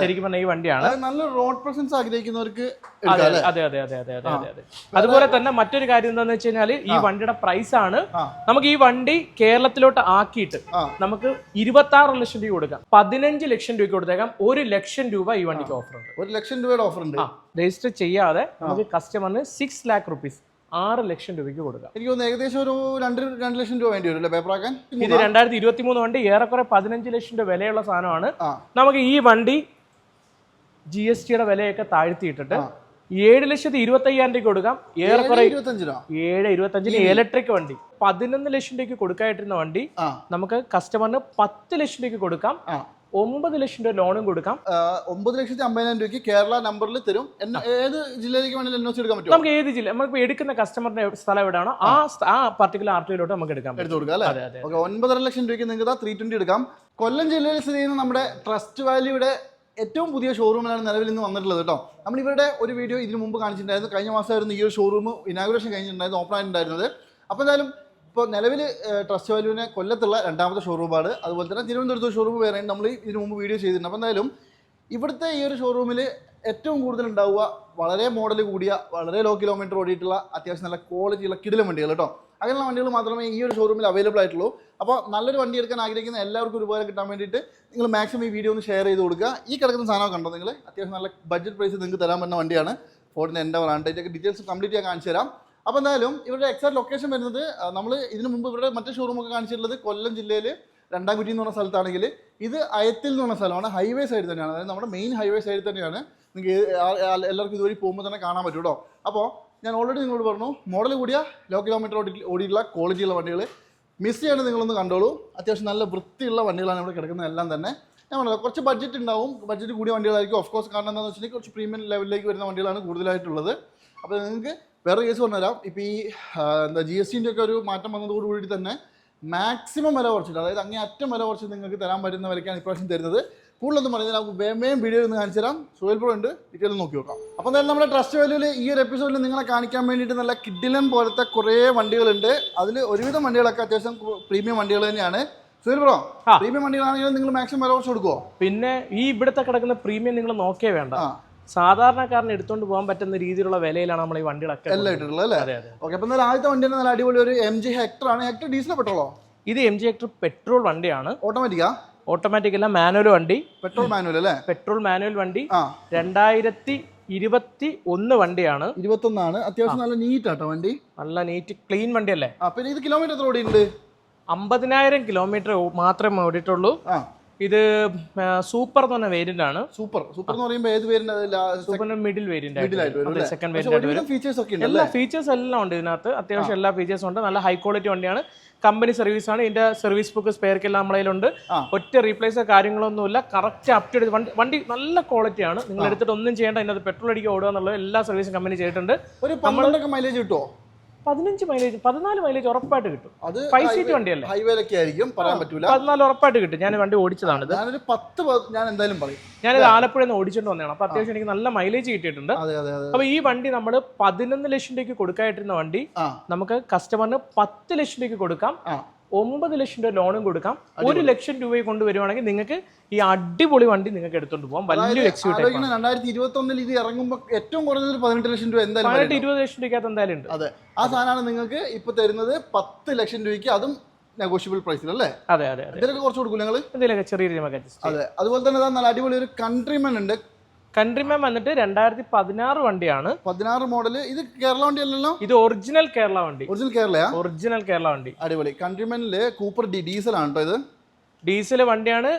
ശരിക്കും പറഞ്ഞ ഈ വണ്ടിയാണ്. നല്ല റോഡ് പ്രസൻസ് ആഗ്രഹിക്കുന്നവർക്ക് അതെ അതെ അതെ അതെ അതെ അതെ അതെ അതുപോലെ തന്നെ മറ്റൊരു കാര്യം എന്താണെന്ന് വെച്ച് കഴിഞ്ഞാൽ ഈ വണ്ടിയുടെ പ്രൈസ് ആണ്. നമുക്ക് ഈ വണ്ടി കേരളത്തിലോട്ട് ആക്കിയിട്ട് നമുക്ക് ഇരുപത്തി ആറ് ലക്ഷം രൂപ കൊടുക്കാം. പതിനഞ്ച് ലക്ഷം രൂപയ്ക്ക് കൊടുത്തേക്കാം. ഒരു ലക്ഷം രൂപ ഈ വണ്ടിക്ക് ഓഫർ ഉണ്ട്. ഒരു ലക്ഷം രൂപയുടെ ഓഫർ ഉണ്ട്. രജിസ്റ്റർ ചെയ്യാതെ നമുക്ക് കസ്റ്റമറിന് സിക്സ് ലാക്ക് റുപ്പീസ് ആറ് ലക്ഷം രൂപയ്ക്ക് കൊടുക്കാം. എനിക്ക് തോന്നുന്നു ഏകദേശം ഒരു രണ്ട് രണ്ട് ലക്ഷം രൂപ വേണ്ടി വരും പേപ്പറാക്കാൻ? ഇത് രണ്ടായിരത്തി ഇരുപത്തി മൂന്ന് വണ്ടി ഏറെക്കുറെ പതിനഞ്ച് ലക്ഷം രൂപ വിലയുള്ള സാധനമാണ്. നമുക്ക് ഈ വണ്ടി ജി എസ് ടിയുടെ വിലയൊക്കെ താഴ്ത്തിയിട്ടിട്ട് ഏഴ് ലക്ഷത്തി ഇരുപത്തി അയ്യായിരം രൂപ കൊടുക്കാം. ഏറെക്കുറെ ഏഴ് ഇരുപത്തഞ്ചിന് ഇലക്ട്രിക് വണ്ടി. പതിനൊന്ന് ലക്ഷം രൂപയ്ക്ക് കൊടുക്കായിട്ടിരുന്ന വണ്ടി നമുക്ക് കസ്റ്റമറിന് പത്ത് ലക്ഷം രൂപയ്ക്ക് കൊടുക്കാം. ഒമ്പത് ലക്ഷം രൂപ ലോണും കൊടുക്കാം. ഒമ്പത് ലക്ഷത്തി അമ്പതിനായിരം രൂപയ്ക്ക് കേരള നമ്പറിൽ തരും. ഏത് ജില്ലയിലേക്ക് വേണമെങ്കിലും എൻഒസി എടുക്കാൻ പറ്റും നമുക്ക് ഏത് ജില്ല നമുക്ക് എടുക്കുന്ന കസ്റ്റമറിന്റെ സ്ഥലം എവിടെയാണോ ആ ആ. പർട്ടിക്കുലർ ആർ ടിയിലോട്ട് നമുക്ക് എടുക്കാം എടുത്തു കൊടുക്കാം അല്ലേ? ഓക്കെ ഒൻപതര ലക്ഷം രൂപയ്ക്ക് നിങ്ങൾക്ക് ത്രീ ട്വന്റി എടുക്കാം. കൊല്ലം ജില്ലയിൽ സ്ഥിതി ചെയ്യുന്ന നമ്മുടെ ട്രസ്റ്റ് വാല്യൂയുടെ ഏറ്റവും പുതിയ ഷോറൂമിലാണ് നിലവിൽ നിന്ന് വന്നിട്ടുള്ളത് കേട്ടോ നമ്മൾ ഇവരുടെ ഒരു വീഡിയോ ഇതിനു മുമ്പ് കാണിച്ചിട്ടുണ്ടായിരുന്നു. കഴിഞ്ഞ മാസമായിരുന്നു ഈ ഒരു ഷോറൂം ഇനാഗുറേഷൻ കഴിഞ്ഞിട്ടുണ്ടായിരുന്നു ഓപ്പൺ ആയിട്ടുണ്ടായിരുന്നത് അപ്പോൾ എന്തായാലും ഇപ്പോൾ നിലവിൽ ട്രസ്റ്റ് വാല്യൂവിനെ കൊല്ലത്തുള്ള രണ്ടാമത്തെ ഷോറൂമാണ് അതുപോലെ തന്നെ തിരുവനന്തപുരത്ത് ഷോറൂം വേറെ നമ്മൾ ഇതിനു മുമ്പ് വീഡിയോ ചെയ്തിട്ടുണ്ട്. അപ്പോൾ എന്തായാലും ഇവിടുത്തെ ഈ ഒരു ഷോറൂമിൽ ഏറ്റവും കൂടുതൽ ഉണ്ടാവുക വളരെ മോഡൽ കൂടിയ വളരെ ലോ കിലോമീറ്റർ ഓടിയിട്ടുള്ള അത്യാവശ്യം നല്ല ക്വാളിറ്റിയുള്ള കിടിലം വണ്ടികൾ കേട്ടോ അങ്ങനെയുള്ള വണ്ടികൾ മാത്രമേ ഈ ഒരു ഷോറൂമിൽ അവൈലബിൾ ആയിട്ടുള്ളൂ. അപ്പോൾ നല്ലൊരു വണ്ടി എടുക്കാൻ ആഗ്രഹിക്കുന്ന എല്ലാവർക്കും ഒരു ഉപകാരം കിട്ടാൻ വേണ്ടിയിട്ട് നിങ്ങൾ മാക്സിമം ഈ വീഡിയോ ഒന്ന് ഷെയർ ചെയ്ത് കൊടുക്കുക. ഈ കിടക്കുന്ന സാധനം കണ്ടോ നിങ്ങൾ? അത്യാവശ്യം നല്ല ബഡ്ജറ്റ് പ്രൈസ് നിങ്ങൾക്ക് തരാൻ പറ്റുന്ന വണ്ടിയാണ്. ഫോർഡിന്റെ എന്റെ ആണ്. ഇതിന്റെയൊക്കെ ഡീറ്റെയിൽസ് കംപ്ലീറ്റ് ഞാൻ കാണിച്ചു തരാം. അപ്പോൾ എന്തായാലും ഇവരുടെ എക്സാക്ട് ലൊക്കേഷൻ വരുന്നത് നമ്മൾ ഇതിന് മുമ്പ് ഇവരുടെ മറ്റേ ഷോറൂമൊക്കെ കാണിച്ചിട്ടുള്ളത് കൊല്ലം ജില്ലയിൽ രണ്ടാംകുറ്റി എന്ന് പറഞ്ഞ സ്ഥലത്താണെങ്കിൽ ഇത് അയത്തിൽ എന്ന് പറഞ്ഞ സ്ഥലമാണ്. ഹൈവേ സൈഡ് തന്നെയാണ്. അതായത് നമ്മുടെ മെയിൻ ഹൈവേ സൈഡിൽ തന്നെയാണ്. നിങ്ങൾക്ക് എല്ലാവർക്കും ഇതുവഴി പോകുമ്പോൾ തന്നെ കാണാൻ പറ്റും കേട്ടോ. അപ്പോൾ ഞാൻ ഓൾറെഡി നിങ്ങളോട് പറഞ്ഞു മോഡൽ കൂടിയ ലോ കിലോമീറ്റർ ഓടി ഓടിയിട്ടുള്ള ക്വാളിറ്റിയുള്ള വണ്ടികൾ മിസ് ചെയ്യാണ്ട് നിങ്ങളൊന്ന് കണ്ടോളൂ. അത്യാവശ്യം നല്ല വൃത്തിയുള്ള വണ്ടികളാണ് ഇവിടെ കിടക്കുന്നത് എല്ലാം തന്നെ. ഞാൻ പറഞ്ഞത് കുറച്ച് ബഡ്ജറ്റ് ഉണ്ടാവും. ബഡ്ജറ്റ് കൂടിയ വണ്ടികളായിരിക്കും. ഓഫ് കോഴ്സ് കാരണം എന്താണെന്ന് വെച്ചിട്ടുണ്ടെങ്കിൽ കുറച്ച് പ്രീമിയം ലെവലിലേക്ക് വരുന്ന വണ്ടികളാണ് കൂടുതലായിട്ടുള്ളത്. അപ്പോൾ നിങ്ങൾക്ക് വേറെ കേസ് പറഞ്ഞുതരാം. ഇപ്പോൾ ഈ എന്താ ജി എസ് ടിന്റെ ഒക്കെ ഒരു മാറ്റം വന്നതോടുകൂടി തന്നെ മാക്സിമം വില കുറച്ചിട്ട് അതായത് അങ്ങേ അറ്റം വില കുറച്ച് നിങ്ങൾക്ക് തരാൻ പറ്റുന്ന വിലക്കാണ് ഇപ്രാവശ്യം തരുന്നത്. കൂടുതലൊന്നും പറയുന്നത് നമുക്ക് വേമയും വീഡിയോ ഒന്ന് കാണിച്ചു തരാം. സുഹേൽ പ്രോ ഉണ്ട്. ഡീറ്റെയിൽ നോക്കി നോക്കാം. അപ്പോൾ എന്തായാലും നമ്മുടെ ട്രസ്റ്റ് വാല്യൂവിൽ ഈ ഒരു എപ്പിസോഡിൽ നിങ്ങളെ കാണിക്കാൻ വേണ്ടിയിട്ട് നല്ല കിഡിലൻ പോലത്തെ കുറേ വണ്ടികളുണ്ട്. അതിൽ ഒരുവിധം വണ്ടികളൊക്കെ അത്യാവശ്യം പ്രീമിയം വണ്ടികൾ തന്നെയാണ്. ആ. പ്രീമിയം വണ്ടികളാണെങ്കിലും നിങ്ങൾ മാക്സിമം വില കുറച്ച് കൊടുക്കുമോ പിന്നെ ഈ ഇവിടുത്തെ കിടക്കുന്ന പ്രീമിയം നിങ്ങൾ നോക്കിയേ വേണ്ട. സാധാരണക്കാരന് എടുത്തുകൊണ്ട് പോകാൻ പറ്റുന്ന രീതിയിലുള്ള വിലയിലാണ് നമ്മൾ ഈ വണ്ടികളൊക്കെ എല്ലാം ഇട്ടിട്ടുള്ളത് അല്ലേ? ഓക്കെ ആദ്യത്തെ വണ്ടി നല്ല അടിപൊളി ഒരു എം ജി ഹെക്ടർ ആണ്. ഹെക്ടർ ഡീസൽ പെട്രോളോ? ഇത് എം ജി ഹെക്ടർ പെട്രോൾ വണ്ടിയാണ്. ഓട്ടോമാറ്റിക്കാ ഓട്ടോമാറ്റിക് അല്ല മാനുവൽ വണ്ടി. പെട്രോൾ മാനുവൽ അല്ലേ? പെട്രോൾ മാനുവൽ വണ്ടി. രണ്ടായിരത്തി ഇരുപത്തി ഒന്ന് വണ്ടിയാണ്. ഇരുപത്തൊന്നാണ്. അത്യാവശ്യം നല്ല നീറ്റ് ആട്ടോ വണ്ടി. നല്ല നീറ്റ് ക്ലീൻ വണ്ടി അല്ലേ അപ്പൊ ഇത് കിലോമീറ്റർ എത്ര ഓടിയിട്ടുണ്ട്? അമ്പതിനായിരം കിലോമീറ്റർ മാത്രമേ ഓടിയിട്ടുള്ളൂ. ഇത് സൂപ്പർ എന്ന് പറഞ്ഞ വേരിയന്റ് ആണ്. സൂപ്പർ. സൂപ്പർ എന്ന് പറയുമ്പോൾ ഏത് വേരിയന്റ് സൂപ്പറിന്റെ മിഡിൽ വേരിയന്റ് ആയിട്ട് സെക്കൻഡ് വേരിയന്റ് ഫീച്ചേഴ്സ് ഒക്കെ ഉണ്ട് എല്ലാ ഫീച്ചേഴ്സ് എല്ലാം ഉണ്ട് ഇതിനകത്ത്. അത്യാവശ്യം എല്ലാ ഫീച്ചേഴ്സും ഉണ്ട്. നല്ല ഹൈ ക്വാളിറ്റി വണ്ടിയാണ്. കമ്പനി സർവീസ് ആണ്. ഇതിന്റെ സർവീസ് ബുക്ക് സ്പെയർക്കെല്ലാം നമ്മളെ കയ്യിലുണ്ട്. ഒറ്റ ഒറ്റ റീപ്ലേസോ കാര്യങ്ങളൊന്നുമില്ല. കറക്റ്റ് അപ് ടു വണ്ടി നല്ല ക്വാളിറ്റി ആണ്. നിങ്ങൾ എടുത്തിട്ട് ഒന്നും ചെയ്യേണ്ട. അതിനകത്ത് പെട്രോൾ അടിക്കുക ഓടുക എന്നുള്ളത് എല്ലാ സർവീസും കമ്പനി ചെയ്തിട്ടുണ്ട്. ഒരു പന്ത്രണ്ടൊക്കെ മൈലേജ് കിട്ടുമോ പതിനഞ്ച് മൈലേജ് പതിനാല് മൈലേജ് ഉറപ്പായിട്ട് കിട്ടും. അത് ഫൈവ് സീറ്റ് വണ്ടിയല്ലേ? ഹൈവേലൊക്കെ ആയിരിക്കും പറയാൻ പറ്റൂല. പതിനാല് ഉറപ്പായിട്ട് കിട്ടും. ഞാൻ വണ്ടി ഓടിച്ചതാണിത്. ഞാനൊരു പത്ത് ഞാൻ എന്തായാലും പറയും. ഞാനിത് ആലപ്പുഴയിൽ നിന്ന് ഓടിച്ചിട്ട് വന്നതാണ്. അപ്പൊ അത്യാവശ്യം എനിക്ക് നല്ല മൈലേജ് കിട്ടിയിട്ടുണ്ട്. അപ്പൊ ഈ വണ്ടി നമ്മൾ പതിനൊന്ന് ലക്ഷം രൂപയ്ക്ക് കൊടുക്കായിട്ടിരുന്ന വണ്ടി നമുക്ക് കസ്റ്റമറിന് പത്ത് ലക്ഷം രൂപയ്ക്ക് കൊടുക്കാം. ഒമ്പത് ലക്ഷം രൂപ ലോണും കൊടുക്കാം. ഒരു ലക്ഷം രൂപയെ കൊണ്ടുവരുവാണെങ്കിൽ നിങ്ങൾക്ക് ഈ അടിപൊളി വണ്ടി നിങ്ങൾക്ക് എടുത്തോണ്ട് പോകാം വലിയ രണ്ടായിരത്തി ഇരുപത്തി ഒന്നിൽ ഇത് ഇറങ്ങുമ്പോൾ ഏറ്റവും കുറഞ്ഞത് പതിനെട്ട് ലക്ഷം രൂപ എന്തായാലും പതിനെട്ട്. ഇരുപത് ലക്ഷം രൂപയ്ക്കകത്ത് എന്തായാലും ഉണ്ട്. അതെ. ആ സാധനമാണ് നിങ്ങൾക്ക് ഇപ്പൊ തരുന്നത് പത്ത് ലക്ഷം രൂപയ്ക്ക്. അതും നെഗോഷ്യബിൾ പ്രൈസിൽ അല്ലേ? അതെ അതെ ഇതിലൊക്കെ കുറച്ച് കൊടുക്കും ഞങ്ങൾ എന്തെങ്കിലുമൊക്കെ ചെറിയ അതെ. അതുപോലെ തന്നെ നല്ല അടിപൊളി ഒരു കൺട്രിമൻ ഉണ്ട്. കൺട്രിമാൻ വന്നിട്ട് രണ്ടായിരത്തി പതിനാറ് വണ്ടിയാണ്. പതിനാറ് മോഡൽ ഇത് കേരള വണ്ടി അല്ലല്ലോ ഇത് ഒറിജിനൽ കേരള വണ്ടി. ഒറിജിനൽ കേരള ഒറിജിനൽ കേരള വണ്ടി. അടിപൊളി. കൺട്രിമാനിൽ കൂപ്പർ ഡി ഡീസൽ ആണ് കേട്ടോ ഇത്. ഡീസൽ വണ്ടിയാണ്.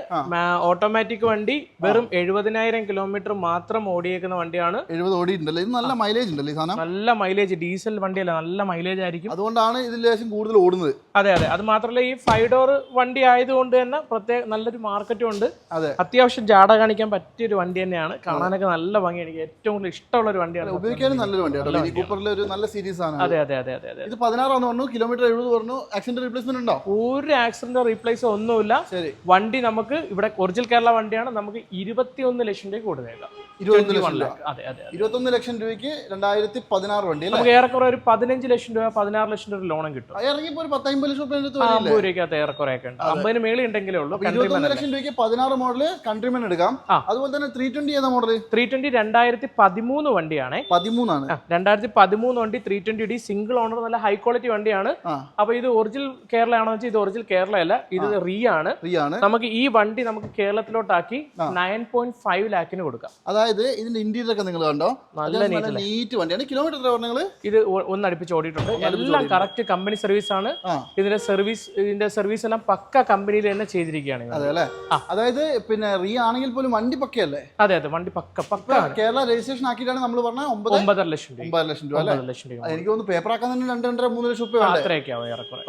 ഓട്ടോമാറ്റിക് വണ്ടി വെറും എഴുപതിനായിരം കിലോമീറ്റർ മാത്രം ഓടിയേക്കുന്ന വണ്ടിയാണ്. എഴുപത് ഓടിയിട്ടുണ്ടല്ലോ? ഇത് നല്ല മൈലേജ് ഉണ്ടല്ലോ സാധനം? നല്ല മൈലേജ് ഡീസൽ വണ്ടിയല്ല നല്ല മൈലേജ് ആയിരിക്കും. അതുകൊണ്ടാണ് ഇതിൽ ലേശം കൂടുതൽ ഓടുന്നത്. അതെ അതെ. അത് മാത്രമല്ല ഈ ഫൈവ് ഡോർ വണ്ടി ആയതുകൊണ്ട് തന്നെ പ്രത്യേക നല്ലൊരു മാർക്കറ്റും ഉണ്ട്. അതെ. അത്യാവശ്യം ജാട കാണിക്കാൻ പറ്റിയ ഒരു വണ്ടി തന്നെയാണ്. കാണാനൊക്കെ നല്ല ഭംഗി എനിക്ക് ഏറ്റവും കൂടുതൽ ഇഷ്ടമുള്ള ഒരു വണ്ടിയാണ്. ഉപയോഗിക്കാനും നല്ലൊരു വണ്ടിയാണ് കൂപ്പറിലെ ഒരു നല്ല സീരീസ് ആണ്. അതെ അതെ അതെ അതെ ഇത് പതിനാറാന്ന് പറഞ്ഞു കിലോമീറ്റർ എഴുപത് പറഞ്ഞു. ആക്സിഡന്റ് റീപ്ലേസ്മെന്റ് ഉണ്ടോ? ഒരു ആക്സിഡന്റ് റീപ്ലേസ് ഒന്നുമില്ല. വണ്ടി നമുക്ക് ഇവിടെ ഒറിജിനൽ കേരള വണ്ടിയാണ് നമുക്ക് ഇരുപത്തിയൊന്ന് ലക്ഷം രൂപ കൊടുത്തേക്കാം. ഇരുപത്തൊന്ന് 21 ലക്ഷം രൂപയ്ക്ക് രണ്ടായിരത്തി പതിനാറ് വണ്ടി നമുക്ക് ഏറെക്കുറെ ഒരു പതിനഞ്ച് ലക്ഷം രൂപ പതിനാറ് ലക്ഷം രൂപ ലോണും കിട്ടും. ഇറങ്ങിയപ്പോൾ ഇറങ്ങിയപ്പോ ഒരു പത്തമ്പത് ലക്ഷം രൂപയ്ക്കകത്ത് ഏറെക്കുറെ ഒക്കെ ഉണ്ട് അമ്പതിന് മേളിൽ ഉണ്ടെങ്കിലേ ഉള്ളൂ ഇരുപത്തൊന്ന് ലക്ഷം രൂപയ്ക്ക് പതിനാറ് മോഡൽ കൺട്രിമൻ എടുക്കാം. അതുപോലെ തന്നെ ത്രീ ട്വന്റി ഏതാ മോഡൽ ത്രീ ട്വന്റി രണ്ടായിരത്തി പതിമൂന്ന് വണ്ടിയാണേ. പതിമൂന്നാണ്. രണ്ടായിരത്തി പതിമൂന്ന് വണ്ടി three twenty D single owner നല്ല ഹൈ ക്വാളിറ്റി വണ്ടിയാണ്. അപ്പൊ ഇത് ഒറിജിനൽ കേരള ആണോ വെച്ചാൽ ഇത് ഒറിജിനൽ കേരള അല്ല ഇത് റീ ആണ്. ഫ്രീ ആണ്. നമുക്ക് ഈ വണ്ടി നമുക്ക് കേരളത്തിലോട്ടാക്കി നയൻ പോയിന്റ് ഫൈവ് ലാക്കിന് കൊടുക്കാം. അതായത് ഇതിന്റെ ഇന്റീരിയർ ഒക്കെ നിങ്ങൾ കണ്ടോ? നല്ല നീറ്റ് വണ്ടിയാണ്. കിലോമീറ്റർ എത്ര പറഞ്ഞത് ഇത് ഒന്നടിപ്പിച്ച് ഒന്ന് അടുപ്പിച്ച് ഓടിയിട്ടുണ്ട്. എല്ലാം കറക്റ്റ് കമ്പനി സർവീസ് ആണ് ഇതിന്റെ സർവീസ് ഇതിന്റെ സർവീസ് എല്ലാം പക്ക കമ്പനിയിൽ തന്നെ ചെയ്തിരിക്കുകയാണ് ഇത്. അതെ അല്ലേ അതായത് പിന്നെ റീ ആണെങ്കിൽ പോലും വണ്ടി പക്കയല്ലേ? അതെ അതെ. വണ്ടി പക്ക പക്ക കേരള രജിസ്ട്രേഷൻ ആക്കിയിട്ടാണ് നമ്മൾ പറഞ്ഞ ഒമ്പത് ഒമ്പതര ലക്ഷം രൂപ. ഒമ്പത് ലക്ഷം രൂപ ലക്ഷം രൂപ. എനിക്ക് തോന്നുന്നു പേപ്പർ ആക്കാൻ തന്നെ രണ്ട് രണ്ടര മൂന്ന് ലക്ഷം രൂപ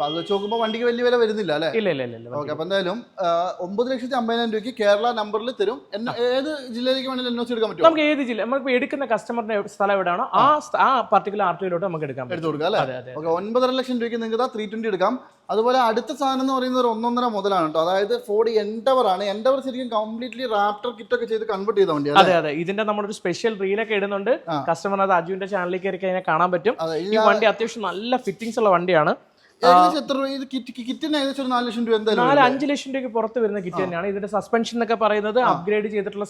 അത് വെച്ച് നോക്കുമ്പോൾ വണ്ടിക്ക് വലിയ വില വരുന്നില്ല അല്ലേ? ഇല്ല ഇല്ല ഇല്ല. ഓക്കെ അപ്പൊ എന്തായാലും ഒമ്പത് ലക്ഷത്തി അമ്പതിനായിരം രൂപയ്ക്ക് കേരള നമ്പറിൽ തരും. ഏത് ജില്ലയിലേക്ക് വേണമെങ്കിലും എൻ ഒ സി എടുക്കാൻ പറ്റും നമുക്ക് ഏത് ജില്ല നമുക്ക് എടുക്കുന്ന കസ്റ്റമറിന്റെ സ്ഥലം എവിടെയാണോ ആ സ്ഥ- ആ പർട്ടിക്കുലർ ആർ ടിയിലോട്ട് നമുക്ക് എടുക്കാൻ പറ്റും. എടുത്തു കൊടുക്കാം അല്ലേ? അതെ അതെ ഓക്കെ ഒൻപതര ലക്ഷം രൂപയ്ക്ക് നിങ്ങൾക്ക് ത്രീ ട്വന്റി എടുക്കാം. അതുപോലെ അടുത്ത സാധനം എന്ന് പറയുന്നത് ഒരു ഒന്നൊന്നര മുതലാണ് കേട്ടോ. അതായത് ഫോർഡ് എൻഡവർ ആണ്. എൻഡവർ ശരിക്കും കംപ്ലീറ്റ്ലി റാപ്റ്റർ കിറ്റ് ഒക്കെ ചെയ്ത് കൺവേർട്ട് ചെയ്ത വണ്ടിയാണ് അതെ അതെ. ഇതിന്റെ നമ്മളൊരു സ്പെഷ്യൽ റീലൊക്കെ ഇടുന്നുണ്ട്. ആ. കസ്റ്റമർ അത് അജുവിന്റെ ചാനലിലേക്ക് കയറി കഴിഞ്ഞാൽ കാണാൻ പറ്റും. അതെ ഈ വണ്ടി അത്യാവശ്യം നല്ല ഫിറ്റിംഗ്സ് ഉള്ള വണ്ടിയാണ്. ഏകദേശം എത്ര രൂപ? ഇത് കിറ്റ് കിറ്റിന് ഏകദേശം ഒരു നാല് ലക്ഷം രൂപ എന്തായാലും നാല്. അഞ്ച് ലക്ഷം രൂപയ്ക്ക് പുറത്ത് വരുന്ന കിറ്റ് തന്നെയാണ്. ഇതിന്റെ സസ്പെൻഷൻ എന്നൊക്കെ പറയുന്നത് അപ്ഗ്രേഡ് ചെയ്തിട്ടുള്ള